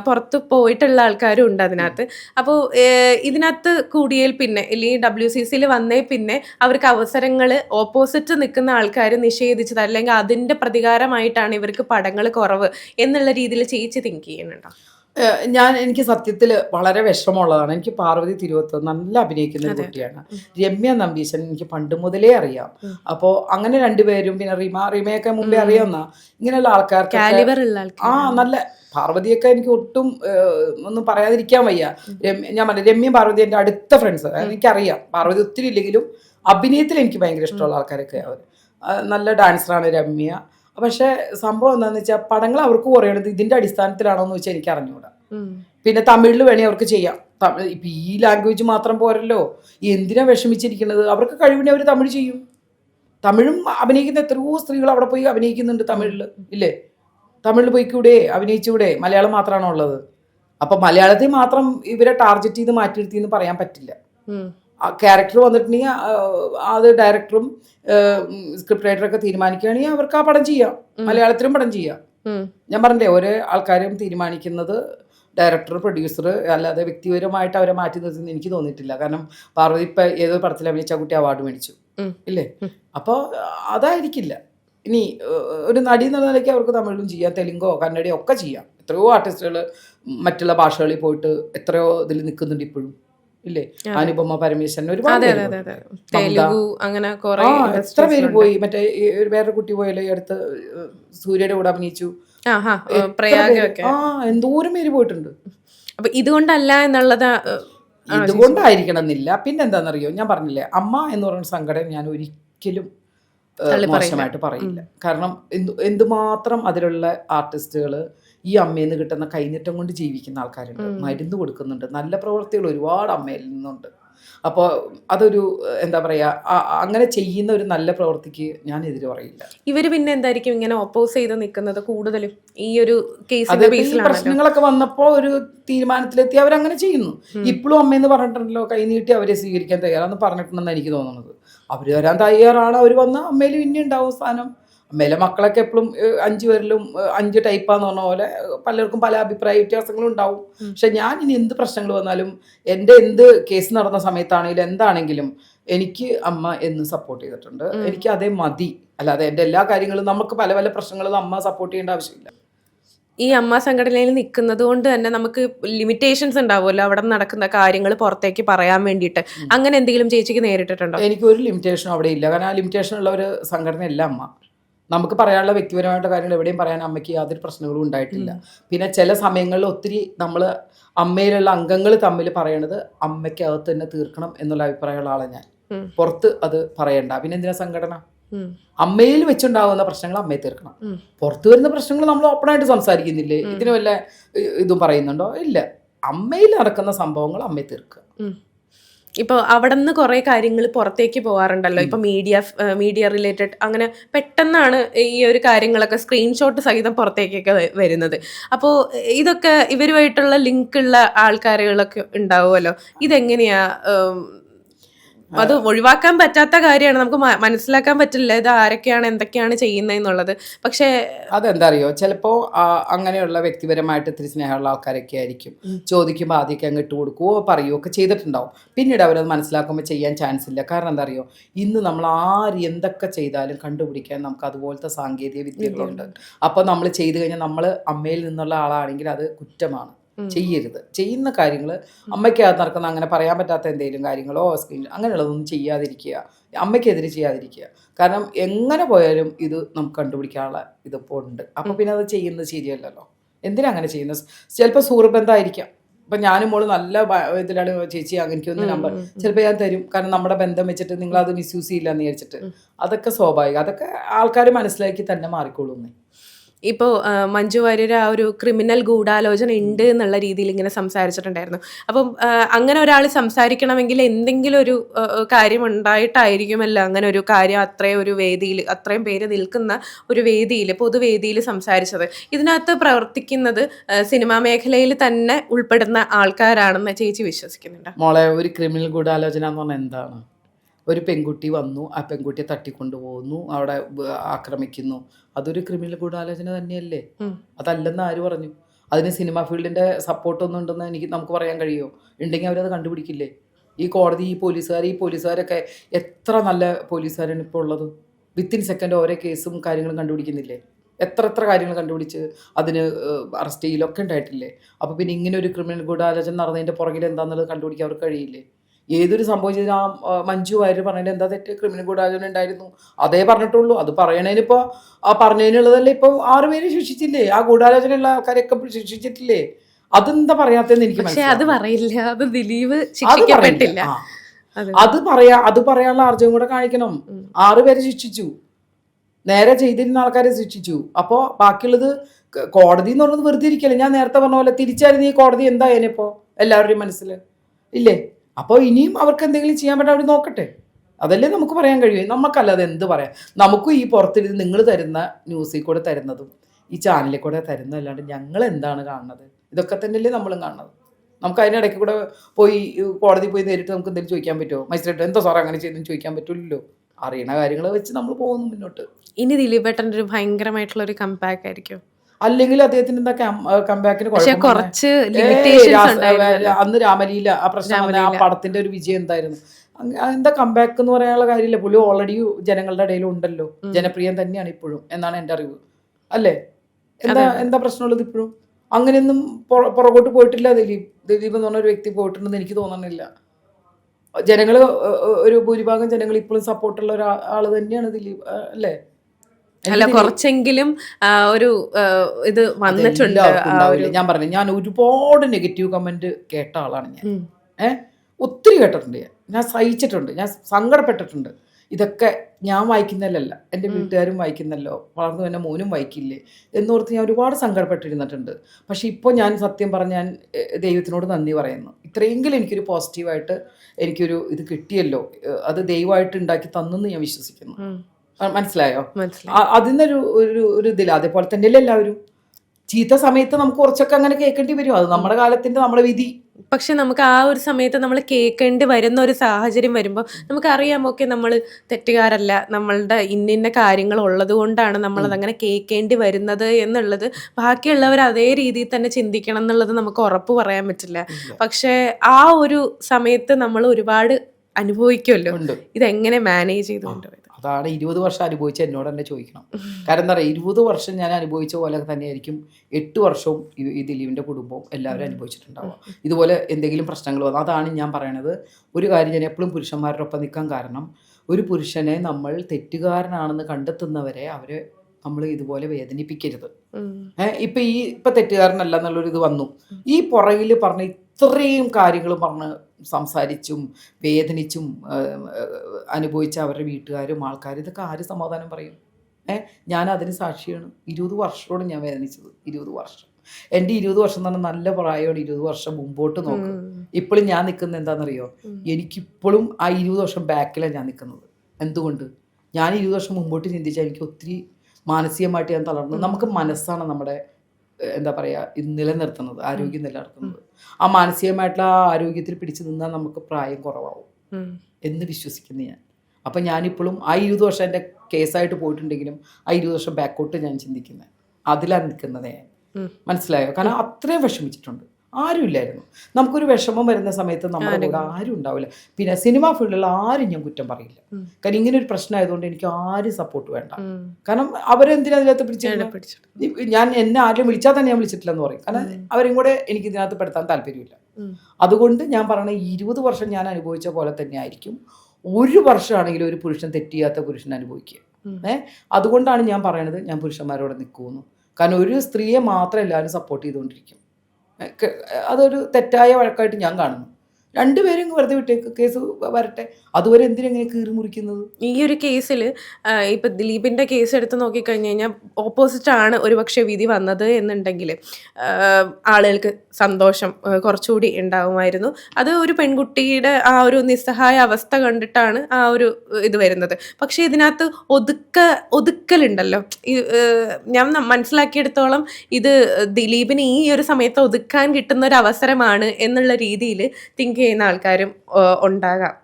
പുറത്ത് പോയിട്ടുള്ള ആൾക്കാരും ഉണ്ട് അതിനകത്ത്. അപ്പോൾ ഇതിനകത്ത് കൂടിയതിൽ പിന്നെ അല്ലെങ്കിൽ ഡബ്ല്യു സി സിയിൽ വന്നേ പിന്നെ അവർക്ക് അവസരങ്ങൾ ഓപ്പോസിറ്റ് നിൽക്കുന്ന ആൾക്കാർ നിഷേധിച്ചത് അല്ലെങ്കിൽ അതിന്റെ പ്രതികാരമായിട്ടാണ് ഇവർക്ക് പടങ്ങൾ കുറവ് എന്നുള്ള രീതിയിൽ ചേച്ചി തിങ്ക് ചെയ്യുന്നുണ്ടോ? ഞാൻ എനിക്ക് സത്യത്തിൽ വളരെ വിഷമമുള്ളതാണ്. എനിക്ക് പാർവതി തിരുവത്ത് നല്ല അഭിനയിക്കുന്ന ഒരു കുട്ടിയാണ്. രമ്യ നമ്പീശൻ എനിക്ക് പണ്ട് മുതലേ അറിയാം. അപ്പോൾ അങ്ങനെ രണ്ടുപേരും പിന്നെ റിമ റിമയൊക്കെ മുമ്പേ അറിയാവുന്ന ഇങ്ങനെയുള്ള ആൾക്കാർക്ക് ആ നല്ല പാർവതിയൊക്കെ എനിക്ക് ഒട്ടും ഒന്നും പറയാതിരിക്കാൻ വയ്യ. രമ്യ ഞാൻ പറഞ്ഞു രമ്യ പാർവതി എന്റെ അടുത്ത ഫ്രണ്ട്സ് എനിക്കറിയാം. പാർവതി ഒത്തിരി ഇല്ലെങ്കിലും അഭിനയത്തിൽ എനിക്ക് ഭയങ്കര ഇഷ്ടമുള്ള ആൾക്കാരൊക്കെ അവർ നല്ല ഡാൻസറാണ് രമ്യ. പക്ഷേ സംഭവം എന്താണെന്ന് വെച്ചാൽ പടങ്ങൾ അവർക്ക് കുറയണത് ഇതിന്റെ അടിസ്ഥാനത്തിലാണോ എന്ന് വെച്ചാൽ എനിക്ക് അറിഞ്ഞുകൂടാ പിന്നെ തമിഴിൽ വേണേ അവർക്ക് ചെയ്യാം. തമിഴ് ഇപ്പം ഈ ലാംഗ്വേജ് മാത്രം പോരല്ലോ. എന്തിനാ വിഷമിച്ചിരിക്കുന്നത്? അവർക്ക് കഴിവിനെ അവർ തമിഴ് ചെയ്യും. തമിഴും അഭിനയിക്കുന്ന എത്രയോ സ്ത്രീകൾ അവിടെ പോയി അഭിനയിക്കുന്നുണ്ട് തമിഴിൽ ഇല്ലേ? തമിഴിൽ പോയിക്കൂടെ? അഭിനയിച്ചൂടെ? മലയാളം മാത്രമാണോ ഉള്ളത്? അപ്പം മലയാളത്തിൽ മാത്രം ഇവരെ ടാർഗറ്റ് ചെയ്ത് മാറ്റി നിർത്തി എന്ന് പറയാൻ പറ്റില്ല. ആ ക്യാരക്ടർ വന്നിട്ടുണ്ടെങ്കിൽ അത് ഡയറക്ടറും സ്ക്രിപ്റ്റ് റൈറ്ററൊക്കെ തീരുമാനിക്കുകയാണെങ്കിൽ അവർക്ക് ആ പടം ചെയ്യാം. മലയാളത്തിലും പടം ചെയ്യാം. ഞാൻ പറഞ്ഞില്ലേ ഓരോ ആൾക്കാരും തീരുമാനിക്കുന്നത് ഡയറക്ടർ പ്രൊഡ്യൂസർ അല്ലാതെ വ്യക്തിപരമായിട്ട് അവരെ മാറ്റി നിർത്തുന്ന എനിക്ക് തോന്നിയിട്ടില്ല. കാരണം പാർവതി ഇപ്പം ഏത് പടത്തിൽ അഭിനയിച്ച കുട്ടി അവാർഡ് മേടിച്ചു. ഇല്ലേ? അപ്പോൾ അതായിരിക്കില്ല. ഇനി ഒരു നടി എന്നുള്ള നിലയ്ക്ക് അവർക്ക് തമിഴിലും ചെയ്യാം തെലുങ്കോ കന്നഡയോ ഒക്കെ ചെയ്യാം. എത്രയോ ആർട്ടിസ്റ്റുകൾ മറ്റുള്ള ഭാഷകളിൽ പോയിട്ട് എത്രയോ ഇതിൽ നിൽക്കുന്നുണ്ട് ഇപ്പോഴും. ഇല്ലേ? അനുപമ പരമേശ്വരൻ ഒരുപാട്. തെലുഗു അങ്ങനെ എത്ര പേര് പോയി? മറ്റേ വേറെ ഒരു വേറൊരു കുട്ടി പോയല്ലോ ഈ അടുത്ത് സൂര്യയുടെ കൂടെ അഭിനയിച്ചു. ആ എന്തോരം പേര് പോയിട്ടുണ്ട്. അപ്പൊ ഇതുകൊണ്ടല്ല എന്നുള്ളത് ഇതുകൊണ്ടായിരിക്കണം എന്നില്ല. പിന്നെന്താണെന്നറിയോ ഞാൻ പറഞ്ഞില്ലേ അമ്മ എന്ന് പറയുന്ന സംഘടന ഞാൻ ഒരിക്കലും മോശമായിട്ട് പറയില്ല. കാരണം എന്ത് എന്തുമാത്രം അതിലുള്ള ആർട്ടിസ്റ്റുകൾ ഈ അമ്മയിൽ നിന്ന് കിട്ടുന്ന കൈനീട്ടം കൊണ്ട് ജീവിക്കുന്ന ആൾക്കാരുണ്ട്. മരുന്ന് കൊടുക്കുന്നുണ്ട്. നല്ല പ്രവൃത്തികൾ ഒരുപാട് അമ്മയിൽ നിന്നുണ്ട്. അപ്പോൾ അതൊരു എന്താ പറയുക അങ്ങനെ ചെയ്യുന്ന ഒരു നല്ല പ്രവൃത്തിക്ക് ഞാൻ എതിര് പറയില്ല. ഇവർ പിന്നെ എന്തായിരിക്കും ഇങ്ങനെ ഒപ്പോസ് ചെയ്ത് നിൽക്കുന്നത് കൂടുതലും? ഈ ഒരു കേസ് കേസിന്റെ പ്രശ്നങ്ങളൊക്കെ വന്നപ്പോൾ ഒരു തീരുമാനത്തിലെത്തി അവരങ്ങനെ ചെയ്യുന്നു. ഇപ്പോഴും അമ്മയെന്ന് പറഞ്ഞിട്ടുണ്ടല്ലോ കൈനീട്ടി അവരെ സ്വീകരിക്കാൻ തയ്യാറാന്ന് പറഞ്ഞിട്ടുണ്ടെന്ന് എനിക്ക് തോന്നുന്നത്. അവർ വരാൻ തയ്യാറാണ്. അവർ വന്ന അമ്മയിൽ പിന്നെ ഉണ്ടാവും സ്ഥാനം അമ്മയിലെ മക്കളൊക്കെ എപ്പോഴും അഞ്ചു പേരിലും അഞ്ച് ടൈപ്പാന്ന് പറഞ്ഞ പോലെ പലർക്കും പല അഭിപ്രായ വ്യത്യാസങ്ങളും ഉണ്ടാവും. പക്ഷെ ഞാൻ ഇനി എന്ത് പ്രശ്നങ്ങൾ വന്നാലും എന്റെ എന്ത് കേസ് നടന്ന സമയത്താണെങ്കിലും എന്താണെങ്കിലും എനിക്ക് അമ്മ എന്ന് സപ്പോർട്ട് ചെയ്തിട്ടുണ്ട്. എനിക്ക് അതേ മതി. അല്ലാതെ എന്റെ എല്ലാ കാര്യങ്ങളും നമുക്ക് പല പല പ്രശ്നങ്ങളും അമ്മ സപ്പോർട്ട് ചെയ്യേണ്ട ആവശ്യമില്ല. ഈ അമ്മ സംഘടനയിൽ നിൽക്കുന്നത് കൊണ്ട് തന്നെ നമുക്ക് ലിമിറ്റേഷൻസ് ഉണ്ടാവുമല്ലോ അവിടെ നടക്കുന്ന കാര്യങ്ങൾ പുറത്തേക്ക് പറയാൻ വേണ്ടിയിട്ട്. അങ്ങനെ എന്തെങ്കിലും ചേച്ചിക്ക് നേരിട്ടിട്ടുണ്ടോ? എനിക്ക് ഒരു ലിമിറ്റേഷനും അവിടെ ഇല്ല. കാരണം ആ ലിമിറ്റേഷൻ ഉള്ള ഒരു സംഘടനയല്ല അമ്മ. നമുക്ക് പറയാനുള്ള വ്യക്തിപരമായിട്ട് കാര്യങ്ങൾ എവിടെയും പറയാൻ അമ്മയ്ക്ക് യാതൊരു പ്രശ്നങ്ങളും ഉണ്ടായിട്ടില്ല. പിന്നെ ചില സമയങ്ങളിൽ ഒത്തിരി നമ്മൾ അമ്മയിലുള്ള അംഗങ്ങൾ തമ്മിൽ പറയണത് അമ്മയ്ക്കകത്ത് തന്നെ തീർക്കണം എന്നുള്ള അഭിപ്രായമുള്ള ആളാണ് ഞാൻ. പുറത്ത് അത് പറയണ്ട. പിന്നെ എന്തിനാ സംഘടന. അമ്മയിൽ വെച്ചുണ്ടാകുന്ന പ്രശ്നങ്ങൾ അമ്മയെ തീർക്കണം. പുറത്തു വരുന്ന പ്രശ്നങ്ങൾ നമ്മൾ ഓപ്പണായിട്ട് സംസാരിക്കുന്നില്ലേ? ഇതിന് വല്ല ഇതും പറയുന്നുണ്ടോ? ഇല്ല. അമ്മയിൽ നടക്കുന്ന സംഭവങ്ങൾ അമ്മയെ തീർക്കുക. ഇപ്പൊ അവിടെ നിന്ന് കുറെ കാര്യങ്ങൾ പുറത്തേക്ക് പോകാറുണ്ടല്ലോ. ഇപ്പൊ മീഡിയ മീഡിയ റിലേറ്റഡ് അങ്ങനെ പെട്ടെന്നാണ് ഈ ഒരു കാര്യങ്ങളൊക്കെ സ്ക്രീൻഷോട്ട് സഹിതം പുറത്തേക്കൊക്കെ വരുന്നത്. അപ്പോൾ ഇതൊക്കെ ഇവരുമായിട്ടുള്ള ലിങ്ക് ഉള്ള ആൾക്കാരുകളൊക്കെ ഉണ്ടാവുമല്ലോ? ഇതെങ്ങനെയാ അത് ഒഴിവാക്കാൻ പറ്റാത്ത കാര്യമാണ്. നമുക്ക് മനസ്സിലാക്കാൻ പറ്റില്ല ഇത് ആരൊക്കെയാണ് എന്തൊക്കെയാണ് ചെയ്യുന്നതെന്നുള്ളത്. പക്ഷേ അതെന്താ അറിയോ ചിലപ്പോ അങ്ങനെയുള്ള വ്യക്തിപരമായിട്ട് ഇത്തിരി സ്നേഹമുള്ള ആൾക്കാരൊക്കെ ആയിരിക്കും. ചോദിക്കുമ്പോൾ ആദ്യമൊക്കെ അങ്ങ് ഇട്ട് കൊടുക്കുകയോ പറയുകയോ ഒക്കെ ചെയ്തിട്ടുണ്ടാവും. പിന്നീട് അവരത് മനസ്സിലാക്കുമ്പോൾ ചെയ്യാൻ ചാൻസ് ഇല്ല. കാരണം എന്താ അറിയോ ഇന്ന് നമ്മൾ ആര് എന്തൊക്കെ ചെയ്താലും കണ്ടുപിടിക്കാൻ നമുക്ക് അതുപോലത്തെ സാങ്കേതിക വിദ്യകളുണ്ട്. അപ്പോൾ നമ്മൾ ചെയ്തു കഴിഞ്ഞാൽ നമ്മൾ അമ്മയിൽ നിന്നുള്ള ആളാണെങ്കിൽ അത് കുറ്റമാണ്. ചെയ്യരുത്. ചെയ്യുന്ന കാര്യങ്ങൾ അമ്മയ്ക്കകത്ത് നടക്കുന്ന അങ്ങനെ പറയാൻ പറ്റാത്ത എന്തെങ്കിലും കാര്യങ്ങളോ സ്ക്രീൻ അങ്ങനെയുള്ളതൊന്നും ചെയ്യാതിരിക്കുക. അമ്മയ്ക്കെതിരെ ചെയ്യാതിരിക്കുക. കാരണം എങ്ങനെ പോയാലും ഇത് നമുക്ക് കണ്ടുപിടിക്കാനുള്ള ഇതിപ്പോൾ ഉണ്ട്. അപ്പോൾ പിന്നെ അത് ചെയ്യുന്നത് ശരിയല്ലല്ലോ. എന്തിനാ അങ്ങനെ ചെയ്യുന്നത്? ചിലപ്പോൾ സുഹൃബന്ധമായിരിക്കാം ഇപ്പം ഞാനും മോൾ നല്ല ഇതിലാണ് ചേച്ചി എനിക്കൊന്ന് നമ്പർ ചിലപ്പോൾ ഞാൻ തരും. കാരണം നമ്മുടെ ബന്ധം വെച്ചിട്ട് നിങ്ങൾ അത് മിസ്യൂസ് ചെയ്യില്ല എന്ന് വിചാരിച്ചിട്ട് അതൊക്കെ സ്വാഭാവികം. അതൊക്കെ ആൾക്കാർ മനസ്സിലാക്കി തന്നെ മാറിക്കൊള്ളുന്നേ ഇപ്പോൾ മഞ്ജു വാര്യർ ആ ഒരു ക്രിമിനൽ ഗൂഢാലോചന ഉണ്ട് എന്നുള്ള രീതിയിൽ ഇങ്ങനെ സംസാരിച്ചിട്ടുണ്ടായിരുന്നു. അപ്പം അങ്ങനെ ഒരാൾ സംസാരിക്കണമെങ്കിൽ എന്തെങ്കിലും ഒരു കാര്യം ഉണ്ടായിട്ടായിരിക്കുമല്ലോ അങ്ങനെ ഒരു കാര്യം അത്രയും ഒരു വേദിയിൽ അത്രയും പേര് നിൽക്കുന്ന ഒരു വേദിയിൽ പൊതുവേദിയിൽ സംസാരിച്ചത്. ഇതിനകത്ത് പ്രവർത്തിക്കുന്നത് സിനിമാ മേഖലയിൽ തന്നെ ഉൾപ്പെടുന്ന ആൾക്കാരാണെന്ന് ചേച്ചി വിശ്വസിക്കുന്നുണ്ട്? മോളെ ഒരു ക്രിമിനൽ ഗൂഢാലോചന എന്ന് പറഞ്ഞാൽ എന്താണ്? ഒരു പെൺകുട്ടി വന്നു ആ പെൺകുട്ടിയെ തട്ടിക്കൊണ്ടുപോകുന്നു അവിടെ ആക്രമിക്കുന്നു. അതൊരു ക്രിമിനൽ ഗൂഢാലോചന തന്നെയല്ലേ. അതല്ലെന്ന് ആര് പറഞ്ഞു? അതിന് സിനിമ ഫീൽഡിന്റെ സപ്പോർട്ട് ഒന്നും ഉണ്ടെന്ന് എനിക്ക് നമുക്ക് പറയാൻ കഴിയുമോ? ഉണ്ടെങ്കിൽ അവരത് കണ്ടുപിടിക്കില്ലേ? ഈ കോടതി ഈ പോലീസുകാർ ഈ പോലീസുകാരൊക്കെ എത്ര നല്ല പോലീസുകാരാണ് ഇപ്പോൾ ഉള്ളത്? വിത്തിൻ സെക്കൻഡ് ഓരോ കേസും കാര്യങ്ങളും കണ്ടുപിടിക്കുന്നില്ലേ? എത്ര എത്ര കാര്യങ്ങൾ കണ്ടുപിടിച്ച് അതിന് അറസ്റ്റ് ചെയ്യലൊക്കെ ഉണ്ടായിട്ടില്ലേ? അപ്പോൾ പിന്നെ ഇങ്ങനെ ഒരു ക്രിമിനൽ ഗൂഢാലോചന നടന്നതിന്റെ പുറകിൽ എന്താണെന്നുള്ളത് കണ്ടുപിടിക്കാൻ അവർക്ക് കഴിയില്ലേ? ഏതൊരു സംഭവിച്ചതിന് ആ ആ, മഞ്ജു വാര്യർ പറഞ്ഞതിൽ എന്താ തെറ്റ്? ക്രിമിനൽ ഗൂഢാലോചന ഉണ്ടായിരുന്നു. അതേ പറഞ്ഞിട്ടുള്ളൂ. അത് പറയണതിനിപ്പോൾ ആ പറഞ്ഞതിനുള്ളതല്ലേ ഇപ്പോൾ ആറുപേര് ശിക്ഷിച്ചില്ലേ? ആ ഗൂഢാലോചനയുള്ള ആൾക്കാരെയൊക്കെ ശിക്ഷിച്ചിട്ടില്ലേ? അതെന്താ പറയാത്തെന്ന് എനിക്ക് അത്. പറയില്ല. അത് ദിലീപ് ശിക്ഷിക്കപ്പെട്ടില്ല. അത് പറയാ അത് പറയാനുള്ള ആർജവും കൂടെ കാണിക്കണം. ആറുപേരെ ആറ് പേരെ ശിക്ഷിച്ചു. നേരെ ചെയ്തിരുന്ന ആൾക്കാരെ ശിക്ഷിച്ചു. അപ്പോൾ ബാക്കിയുള്ളത് കോടതി എന്ന് പറയുന്നത് വെറുതെ ഇരിക്കല്ലേ? ഞാൻ നേരത്തെ പറഞ്ഞ പോലെ തിരിച്ചായിരുന്നു ഈ കോടതി എന്തായാലും ഇപ്പോൾ എല്ലാവരുടെയും മനസ്സിൽ ഇല്ലേ? അപ്പോൾ ഇനിയും അവർക്ക് എന്തെങ്കിലും ചെയ്യാൻ പറ്റാൻ അവർ നോക്കട്ടെ. അതല്ലേ നമുക്ക് പറയാൻ കഴിയും. നമുക്കല്ലാതെ എന്ത് പറയാം നമുക്കും ഈ പുറത്തിരുന്ന് നിങ്ങൾ തരുന്ന ന്യൂസിൽ കൂടെ തരുന്നതും ഈ ചാനലിൽ കൂടെ തരുന്നതല്ലാണ്ട് ഞങ്ങൾ എന്താണ് കാണുന്നത്? ഇതൊക്കെ തന്നെയല്ലേ നമ്മളും കാണുന്നത്. നമുക്ക് അതിനിടയ്ക്ക് കൂടെ പോയി കോടതി പോയി നേരിട്ട് നമുക്ക് എന്തെങ്കിലും ചോദിക്കാൻ പറ്റുമോ? മജിസ്ട്രേറ്റ് എന്തോ സാറേ അങ്ങനെ ചെയ്തെന്ന് ചോദിക്കാൻ പറ്റില്ലല്ലോ അറിയണ കാര്യങ്ങൾ വെച്ച് നമ്മൾ പോകുന്നു മുന്നോട്ട്. ഇനി ദിലീപേട്ടന്റെ ഒരു ഭയങ്കരമായിട്ടുള്ള ഒരു കമ്പാക്ക് ആയിരിക്കും. അല്ലെങ്കിൽ അദ്ദേഹത്തിന്റെ എന്താ കമ്പാക്കിന് കുറച്ച് അന്ന് രാമലീല ആ പ്രശ്നം ആ പടത്തിന്റെ ഒരു വിജയം എന്തായിരുന്നു? എന്താ കമ്പാക്ക് എന്ന് പറയാനുള്ള കാര്യമില്ല. പുള്ളി ഓൾറെഡി ജനങ്ങളുടെ ഇടയിൽ ഉണ്ടല്ലോ. ജനപ്രിയം തന്നെയാണ് ഇപ്പോഴും എന്നാണ് എന്റെ അറിവ്. അല്ലേ? എന്താ എന്താ പ്രശ്നമുള്ളത് ഇപ്പോഴും? അങ്ങനെയൊന്നും പുറകോട്ട് പോയിട്ടില്ല ദിലീപ്. ദിലീപ് എന്ന് പറഞ്ഞ ഒരു വ്യക്തി പോയിട്ടുണ്ടെന്ന് എനിക്ക് തോന്നണില്ല. ജനങ്ങൾ ഒരു ഭൂരിഭാഗം ജനങ്ങൾ ഇപ്പോഴും സപ്പോർട്ടുള്ള ഒരാൾ തന്നെയാണ് ദിലീപ് അല്ലേ? അല്ല കുറച്ചെങ്കിലും ഒരു ഇത് വന്നിട്ടുണ്ട്. ഞാൻ പറഞ്ഞു ഞാൻ ഒരുപാട് നെഗറ്റീവ് കമന്റ് കേട്ട ആളാണ് ഞാൻ. ഏ? ഒത്തിരി കേട്ടിട്ടുണ്ട് ഞാൻ. ഞാൻ സഹിച്ചിട്ടുണ്ട് ഞാൻ സങ്കടപ്പെട്ടിട്ടുണ്ട്. ഇതൊക്കെ ഞാൻ വായിക്കുന്നല്ലല്ല എന്റെ വീട്ടുകാരും വായിക്കുന്നല്ലോ. വളർന്നു തന്നെ മോനും വായിക്കില്ലേ എന്നോർത്ത് ഞാൻ ഒരുപാട് സങ്കടപ്പെട്ടിരുന്നിട്ടുണ്ട്. പക്ഷെ ഇപ്പോൾ ഞാൻ സത്യം പറഞ്ഞാൽ ദൈവത്തിനോട് നന്ദി പറയുന്നു. ഇത്രയെങ്കിലും എനിക്കൊരു പോസിറ്റീവായിട്ട് എനിക്കൊരു ഇത് കിട്ടിയല്ലോ. അത് ദൈവമായിട്ട് ഉണ്ടാക്കി തന്നെന്ന് ഞാൻ വിശ്വസിക്കുന്നു. മനസ്സിലായോ? അതിന്നൊരു ഒരു ഒരു ഇതില്ല അതേപോലെ തന്നെ അല്ലേ എല്ലാവരും. ചീത്ത സമയത്ത് നമുക്ക് കുറച്ചൊക്കെ അങ്ങനെ കേൾക്കേണ്ടി വരും. അത് നമ്മുടെ കാലത്തിന്റെ നമ്മുടെ വിധി. പക്ഷെ നമുക്ക് ആ ഒരു സമയത്ത് നമ്മൾ കേൾക്കേണ്ടി വരുന്ന ഒരു സാഹചര്യം വരുമ്പോൾ നമുക്ക് നമുക്കറിയാം ഓക്കെ നമ്മൾ തെറ്റുകാരല്ല. നമ്മളുടെ ഇന്ന ഇന്ന കാര്യങ്ങൾ ഉള്ളത് കൊണ്ടാണ് നമ്മളത് അങ്ങനെ കേൾക്കേണ്ടി വരുന്നത് എന്നുള്ളത് ബാക്കിയുള്ളവർ അതേ രീതിയിൽ തന്നെ ചിന്തിക്കണം എന്നുള്ളത് നമുക്ക് ഉറപ്പ് പറയാൻ പറ്റില്ല. പക്ഷെ ആ ഒരു സമയത്ത് നമ്മൾ ഒരുപാട് അനുഭവിക്കുമല്ലോ ഇതെങ്ങനെ മാനേജ് ചെയ്ത് കൊണ്ടുപോയത് അതാണ് ഇരുപത് വർഷം അനുഭവിച്ച എന്നോട് തന്നെ ചോദിക്കണം. കാരണം എന്താ പറയുക ഇരുപത് വർഷം ഞാൻ അനുഭവിച്ച പോലെ തന്നെയായിരിക്കും എട്ട് വർഷവും ഈ- ദിലീപിന്റെ കുടുംബവും എല്ലാവരും അനുഭവിച്ചിട്ടുണ്ടാവുക. ഇതുപോലെ എന്തെങ്കിലും പ്രശ്നങ്ങൾ വന്നു അതാണ് ഞാൻ പറയണത്. ഒരു കാര്യം ഞാൻ എപ്പോഴും പുരുഷന്മാരുടെ ഒപ്പം നിൽക്കാൻ കാരണം ഒരു പുരുഷനെ നമ്മൾ തെറ്റുകാരനാണെന്ന് കണ്ടെത്തുന്നവരെ അവരെ നമ്മൾ ഇതുപോലെ വേദനിപ്പിക്കരുത്. ഏഹ് ഇപ്പൊ ഈ ഇപ്പൊ തെറ്റുകാരനല്ല എന്നുള്ളൊരു ഇത് വന്നു. ഈ പുറകിൽ പറഞ്ഞ ഇത്രയും കാര്യങ്ങൾ പറഞ്ഞ് സംസാരിച്ചും വേദനിച്ചും അനുഭവിച്ച അവരുടെ വീട്ടുകാരും ആൾക്കാരും ഇതൊക്കെ ആര് സമാധാനം പറയും? ഏഹ് ഞാൻ അതിന് സാക്ഷിയാണ്. ഇരുപത് വർഷമാണ് ഞാൻ വേദനിച്ചത്. ഇരുപത് വർഷം. എന്റെ ഇരുപത് വർഷം തന്നെ പറഞ്ഞാൽ നല്ല പ്രായമാണ്. ഇരുപത് വർഷം മുമ്പോട്ട് നോക്ക്. ഇപ്പോഴും ഞാൻ നിൽക്കുന്നത് എന്താണെന്നറിയോ. എനിക്കിപ്പോഴും ആ ഇരുപത് വർഷം ബാക്കിലാണ് ഞാൻ നിൽക്കുന്നത്. എന്തുകൊണ്ട്? ഞാൻ ഇരുപത് വർഷം മുമ്പോട്ട് ചിന്തിച്ചാൽ എനിക്ക് ഒത്തിരി മാനസികമായിട്ട് ഞാൻ തളർന്നു. നമുക്ക് മനസ്സാണ് നമ്മുടെ എന്താ പറയുക ഇത് നിലനിർത്തുന്നത് ആരോഗ്യം നിലനിർത്തുന്നത്. ആ മാനസികമായിട്ടുള്ള ആ ആരോഗ്യത്തിൽ പിടിച്ചു നിന്നാൽ നമുക്ക് പ്രായം കുറവാകും എന്ന് വിശ്വസിക്കുന്നു ഞാൻ. അപ്പം ഞാനിപ്പോഴും ആ ഇരുപത് വർഷം എന്റെ കേസായിട്ട് പോയിട്ടുണ്ടെങ്കിലും ആ ഇരുപത് വർഷം ബാക്കോട്ട് ഞാൻ ചിന്തിക്കുന്നത് അതിലാണ് നിൽക്കുന്നത് ഞാൻ. മനസ്സിലായോ? കാരണം അത്രയും വിഷമിച്ചിട്ടുണ്ട്. ആരും ഇല്ലായിരുന്നു നമുക്കൊരു വിഷമം വരുന്ന സമയത്ത് നമ്മുടെ ആരും കൂടെ ആരും ഉണ്ടാവില്ല. പിന്നെ സിനിമ ഫീൽഡിൽ ആരും ഞാൻ കുറ്റം പറയില്ല. കാരണം ഇങ്ങനെ ഒരു പ്രശ്നം ആയതുകൊണ്ട് എനിക്ക് ആരും സപ്പോർട്ട് വേണ്ട. കാരണം അവരെന്തിനാ അതിനകത്ത് പിടിച്ച് ഞാൻ എന്നെ ആരും വിളിച്ചാൽ തന്നെ ഞാൻ വിളിച്ചിട്ടില്ലെന്ന് പറയും. കാരണം. അവരും കൂടെ എനിക്ക് ഇതിനകത്ത് പെടുത്താൻ താല്പര്യമില്ല. അതുകൊണ്ട് ഞാൻ പറയണ ഇരുപത് വർഷം ഞാൻ അനുഭവിച്ച പോലെ തന്നെ ആയിരിക്കും ഒരു വർഷമാണെങ്കിലും ഒരു പുരുഷൻ തെറ്റിയാത്ത പുരുഷൻ അനുഭവിക്കുക. ഏഹ് അതുകൊണ്ടാണ് ഞാൻ പറയണത് ഞാൻ പുരുഷന്മാരോട് നിൽക്കുമെന്ന്. കാരണം ഒരു സ്ത്രീയെ മാത്രം എല്ലാവരും സപ്പോർട്ട് ചെയ്തുകൊണ്ടിരിക്കും. അതൊരു തെറ്റായ വഴക്കായിട്ട് ഞാൻ കാണുന്നു. രണ്ടുപേരും വെറുതെ വിട്ടേക്ക് കേസ് വരട്ടെ. അതുവരെ എന്തിനെങ്ങനെ കീറി മുറിക്കുന്നത്? ഈ ഒരു കേസിൽ ഇപ്പം ദിലീപിന്റെ കേസ് എടുത്ത് നോക്കിക്കഴിഞ്ഞ് കഴിഞ്ഞാൽ ഓപ്പോസിറ്റ് ആണ് ഒരുപക്ഷെ വിധി വന്നത് എന്നുണ്ടെങ്കിൽ ആളുകൾക്ക് സന്തോഷം കുറച്ചുകൂടി ഉണ്ടാവുമായിരുന്നു. അത് ഒരു പെൺകുട്ടിയുടെ ആ ഒരു നിസ്സഹായ അവസ്ഥ കണ്ടിട്ടാണ് ആ ഒരു ഇത് വരുന്നത്. പക്ഷേ ഇതിനകത്ത് ഒതുക്ക ഒതുക്കലുണ്ടല്ലോ. ഞാൻ മനസ്സിലാക്കിയെടുത്തോളം ഇത് ദിലീപിന് ഈ ഒരു സമയത്ത് ഒതുക്കാൻ കിട്ടുന്ന ഒരു അവസരമാണ് എന്നുള്ള രീതിയിൽ തിങ്ക് ചെയ്യുന്ന ആൾക്കാരും ഉണ്ടാകാം.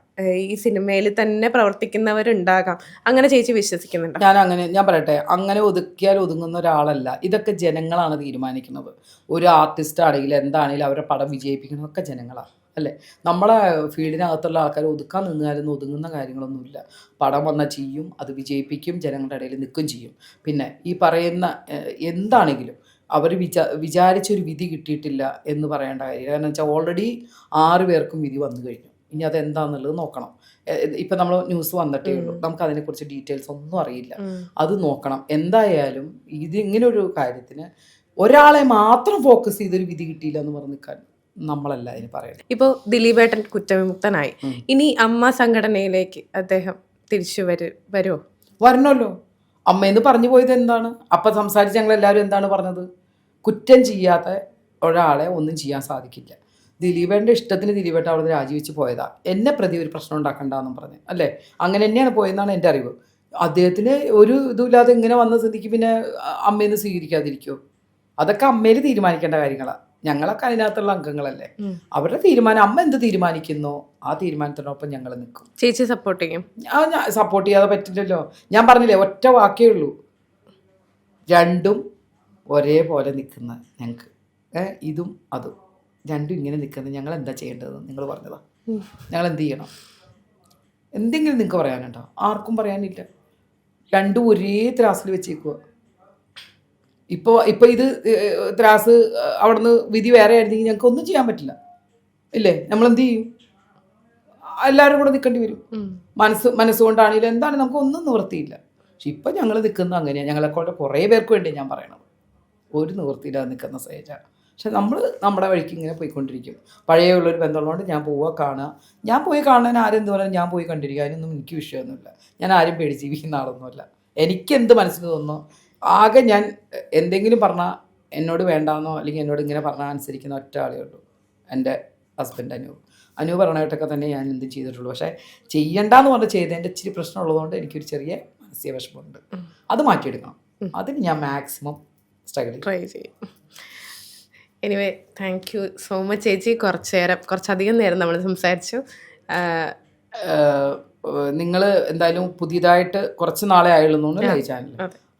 ഈ സിനിമയിൽ തന്നെ പ്രവർത്തിക്കുന്നവരുണ്ടാകാം. അങ്ങനെ ചേച്ചി വിശ്വസിക്കുന്നുണ്ട്? ഞാൻ അങ്ങനെ ഞാൻ പറയട്ടെ. അങ്ങനെ ഒതുക്കിയാൽ ഒതുങ്ങുന്ന ഒരാളല്ല. ഇതൊക്കെ ജനങ്ങളാണ് തീരുമാനിക്കുന്നത്. ഒരു ആർട്ടിസ്റ്റ് ആണെങ്കിൽ എന്താണെങ്കിലും അവരെ പടം വിജയിപ്പിക്കുന്നതൊക്കെ ജനങ്ങളാണ് അല്ലേ? നമ്മളെ ഫീൽഡിനകത്തുള്ള ആൾക്കാർ ഒതുക്കാൻ നിന്നാലും ഒതുങ്ങുന്ന കാര്യങ്ങളൊന്നുമില്ല. പടം വന്നാൽ ചെയ്യും അത് വിജയിപ്പിക്കും ജനങ്ങളുടെ ഇടയിൽ നിൽക്കും ചെയ്യും. പിന്നെ ഈ പറയുന്ന എന്താണെങ്കിലും അവർ വിചാ വിചാരിച്ചൊരു വിധി കിട്ടിയിട്ടില്ല എന്ന് പറയേണ്ട കാര്യം. കാരണം വെച്ചാൽ ഓൾറെഡി ആറ് പേർക്കും വിധി വന്നു കഴിഞ്ഞു. ഇനി അതെന്താന്നുള്ളത് നോക്കണം. ഇപ്പം നമ്മൾ ന്യൂസ് വന്നിട്ടേ ഉള്ളൂ. നമുക്ക് അതിനെക്കുറിച്ച് ഡീറ്റെയിൽസ് ഒന്നും അറിയില്ല. അത് നോക്കണം. എന്തായാലും ഇത് ഇങ്ങനെ ഒരു കാര്യത്തിന് ഒരാളെ മാത്രം ഫോക്കസ് ചെയ്തൊരു വിധി കിട്ടിയില്ല എന്ന് പറഞ്ഞ് നിൽക്കാൻ നമ്മളല്ല അതിന് പറയുന്നത് ഇപ്പോൾ ദിലീപേട്ടൻ കുറ്റവിമുക്തനായി. ഇനി അമ്മ സംഘടനയിലേക്ക് അദ്ദേഹം തിരിച്ചു വരു വരുമോ വരണമല്ലോ അമ്മയെന്ന് പറഞ്ഞു പോയത് എന്താണ്? അപ്പം സംസാരിച്ച് ഞങ്ങൾ എല്ലാവരും എന്താണ് പറഞ്ഞത്? കുറ്റം ചെയ്യാത്ത ഒരാളെ ഒന്നും ചെയ്യാൻ സാധിക്കില്ല. ദിലീപേന്റെ ഇഷ്ടത്തിന് ദിലീപേട്ട അവിടെ രാജിവെച്ച് പോയതാ. എന്നെ പ്രതി ഒരു പ്രശ്നം ഉണ്ടാക്കണ്ടെന്നും പറഞ്ഞു അല്ലേ? അങ്ങനെ തന്നെയാണ് പോയെന്നാണ് എന്റെ അറിവ്. അദ്ദേഹത്തിന് ഒരു ഇതുമില്ലാതെ ഇങ്ങനെ വന്ന സ്ഥിതിക്ക് പിന്നെ അമ്മയെന്ന് സ്വീകരിക്കാതിരിക്കുമോ അതൊക്കെ അമ്മയിൽ തീരുമാനിക്കേണ്ട കാര്യങ്ങളാണ് ഞങ്ങളൊക്കെ അതിനകത്തുള്ള അംഗങ്ങളല്ലേ. അവരുടെ തീരുമാനം അമ്മ എന്ത് തീരുമാനിക്കുന്നു? ആ തീരുമാനത്തിനൊപ്പം ഞങ്ങൾ നിൽക്കും. ചേച്ചി സപ്പോർട്ട് ചെയ്യും. ആ സപ്പോർട്ട് ചെയ്യാതെ പറ്റില്ലല്ലോ. ഞാൻ പറഞ്ഞില്ലേ ഒറ്റ വാക്കേ ഉള്ളൂ. രണ്ടും ഒരേപോലെ നിൽക്കുന്ന ഞങ്ങൾക്ക്. ഇതും അതും. രണ്ടും ഇങ്ങനെ നിൽക്കുന്നത് ഞങ്ങൾ എന്താ ചെയ്യേണ്ടത് നിങ്ങൾ പറഞ്ഞതാ. ഞങ്ങൾ എന്ത് ചെയ്യണം? എന്തെങ്കിലും നിങ്ങൾക്ക് പറയാനുണ്ടോ? ആർക്കും പറയാനില്ല. രണ്ടും ഒരേ ത്രാസിൽ വെച്ചേക്കുക ഇപ്പോൾ ഇപ്പോൾ ഇത് ത്രാസ് അവിടുന്ന് വിധി വേറെ ആയിരുന്നെങ്കിൽ ഞങ്ങൾക്ക് ഒന്നും ചെയ്യാൻ പറ്റില്ല. ഇല്ലേ? നമ്മൾ എന്ത് ചെയ്യും? എല്ലാവരും കൂടെ നിൽക്കേണ്ടി വരും. മനസ്സ് മനസ്സുകൊണ്ടാണെങ്കിലും എന്താണ്? നമുക്ക് ഒന്നും നിവൃത്തിയില്ല. പക്ഷെ ഇപ്പം ഞങ്ങൾ നിൽക്കുന്നത് അങ്ങനെയാണ് ഞങ്ങളെക്കൊണ്ട് കുറേ പേർക്ക് വേണ്ടി ഞാൻ പറയണത്. ഒരു നിവൃത്തിയില്ലാതെ നിൽക്കുന്ന സ്റ്റേജാണ് പക്ഷെ നമ്മൾ നമ്മുടെ വഴിക്ക് ഇങ്ങനെ പോയിക്കൊണ്ടിരിക്കും. പഴയ ഉള്ളൊരു ബന്ധമുള്ളതുകൊണ്ട് ഞാൻ പോവുക കാണുക ഞാൻ പോയി കാണാൻ ആരെന്ത് പറഞ്ഞാൽ ഞാൻ പോയി കണ്ടിരിക്കുക അതിനൊന്നും എനിക്ക് വിഷയമൊന്നുമില്ല. ഞാൻ ആരും പേടി ജീവിക്കുന്ന ആളൊന്നുമല്ല. എനിക്ക് എന്ത് മനസ്സിന് തോന്നുന്നു ആകെ ഞാൻ എന്തെങ്കിലും പറഞ്ഞാൽ എന്നോട് വേണ്ടാന്നോ അല്ലെങ്കിൽ എന്നോട് ഇങ്ങനെ പറഞ്ഞാൽ അനുസരിക്കുന്ന ഒറ്റ ആളേ ഉള്ളൂ. എന്റെ ഹസ്ബൻഡ് അനൂപ്. അനൂപ് പറഞ്ഞിട്ടൊക്കെ തന്നെ ഞാൻ എന്ത് ചെയ്തിട്ടുള്ളൂ. പക്ഷേ ചെയ്യണ്ടെന്ന് പറഞ്ഞ് ചെയ്തതിന്റെ ഇച്ചിരി പ്രശ്നമുള്ളതുകൊണ്ട് എനിക്കൊരു ചെറിയ മാനസിക വിഷമമുണ്ട്. അത് മാറ്റിയെടുക്കണം. അതിന് ഞാൻ മാക്സിമം സ്ട്രഗിൾ ട്രൈ ചെയ്യും. Anyway thank you so much ചേച്ചി. കുറച്ച് നേരം കുറച്ചധികം നേരം നമ്മൾ സംസാരിച്ചു. നിങ്ങൾ എന്തായാലും പുതിയതായിട്ട് കുറച്ച് നാളെ ആയുള്ളൂ ഈ ചാനൽ.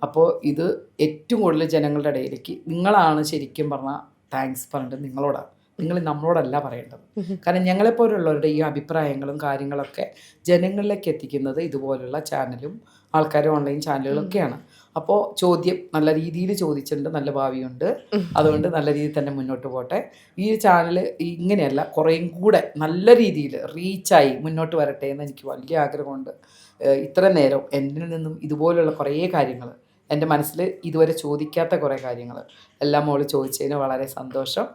അപ്പോൾ ഇത് ഏറ്റവും കൂടുതൽ ജനങ്ങളുടെ ഇടയിലേക്ക് നിങ്ങളാണ് ശരിക്കും പറഞ്ഞാൽ താങ്ക്സ് പറഞ്ഞിട്ട് നിങ്ങളോടാണ് നിങ്ങൾ നമ്മളോടല്ല പറയേണ്ടത്. കാരണം ഞങ്ങളെപ്പോലുള്ളവരുടെ ഈ അഭിപ്രായങ്ങളും കാര്യങ്ങളൊക്കെ ജനങ്ങളിലേക്ക് എത്തിക്കുന്നത് ഇതുപോലുള്ള ചാനലും ആൾക്കാരും ഓൺലൈൻ ചാനലുകളൊക്കെയാണ് അപ്പോൾ ചോദ്യം നല്ല രീതിയിൽ ചോദിച്ചിട്ടുണ്ട് നല്ല ഭാവിയുണ്ട്. അതുകൊണ്ട് നല്ല രീതിയിൽ തന്നെ മുന്നോട്ട് പോട്ടെ. ഈ ചാനൽ ഇങ്ങനെയല്ല കുറേയും കൂടെ നല്ല രീതിയിൽ റീച്ചായി മുന്നോട്ട് വരട്ടെ എന്ന് എനിക്ക് വലിയ ആഗ്രഹമുണ്ട്. ഇത്ര നേരം എന്നിൽ നിന്നും ഇതുപോലുള്ള കുറേ കാര്യങ്ങൾ എന്റെ മനസ്സിൽ ഇതുവരെ ചോദിക്കാത്ത കുറേ കാര്യങ്ങൾ എല്ലാം മോൾ ചോദിച്ചതിന് വളരെ സന്തോഷം.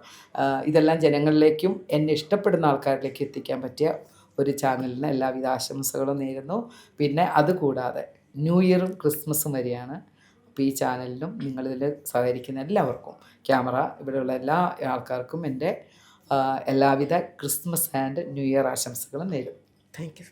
ഇതെല്ലാം ജനങ്ങളിലേക്കും എന്നെ ഇഷ്ടപ്പെടുന്ന ആൾക്കാരിലേക്ക് എത്തിക്കാൻ പറ്റിയ ഒരു ചാനലിന് എല്ലാവിധ ആശംസകളും നേരുന്നു. പിന്നെ അതുകൂടാതെ ന്യൂ ഇയറും ക്രിസ്മസും വരെയാണ്. അപ്പോൾ ഈ ചാനലിലും നിങ്ങളിതിൽ സഹകരിക്കുന്ന എല്ലാവർക്കും ക്യാമറ ഇവിടെയുള്ള എല്ലാ ആൾക്കാർക്കും എന്റെ എല്ലാവിധ ക്രിസ്മസ് ആൻഡ് ന്യൂ ഇയർ ആശംസകളും നേരും താങ്ക് യു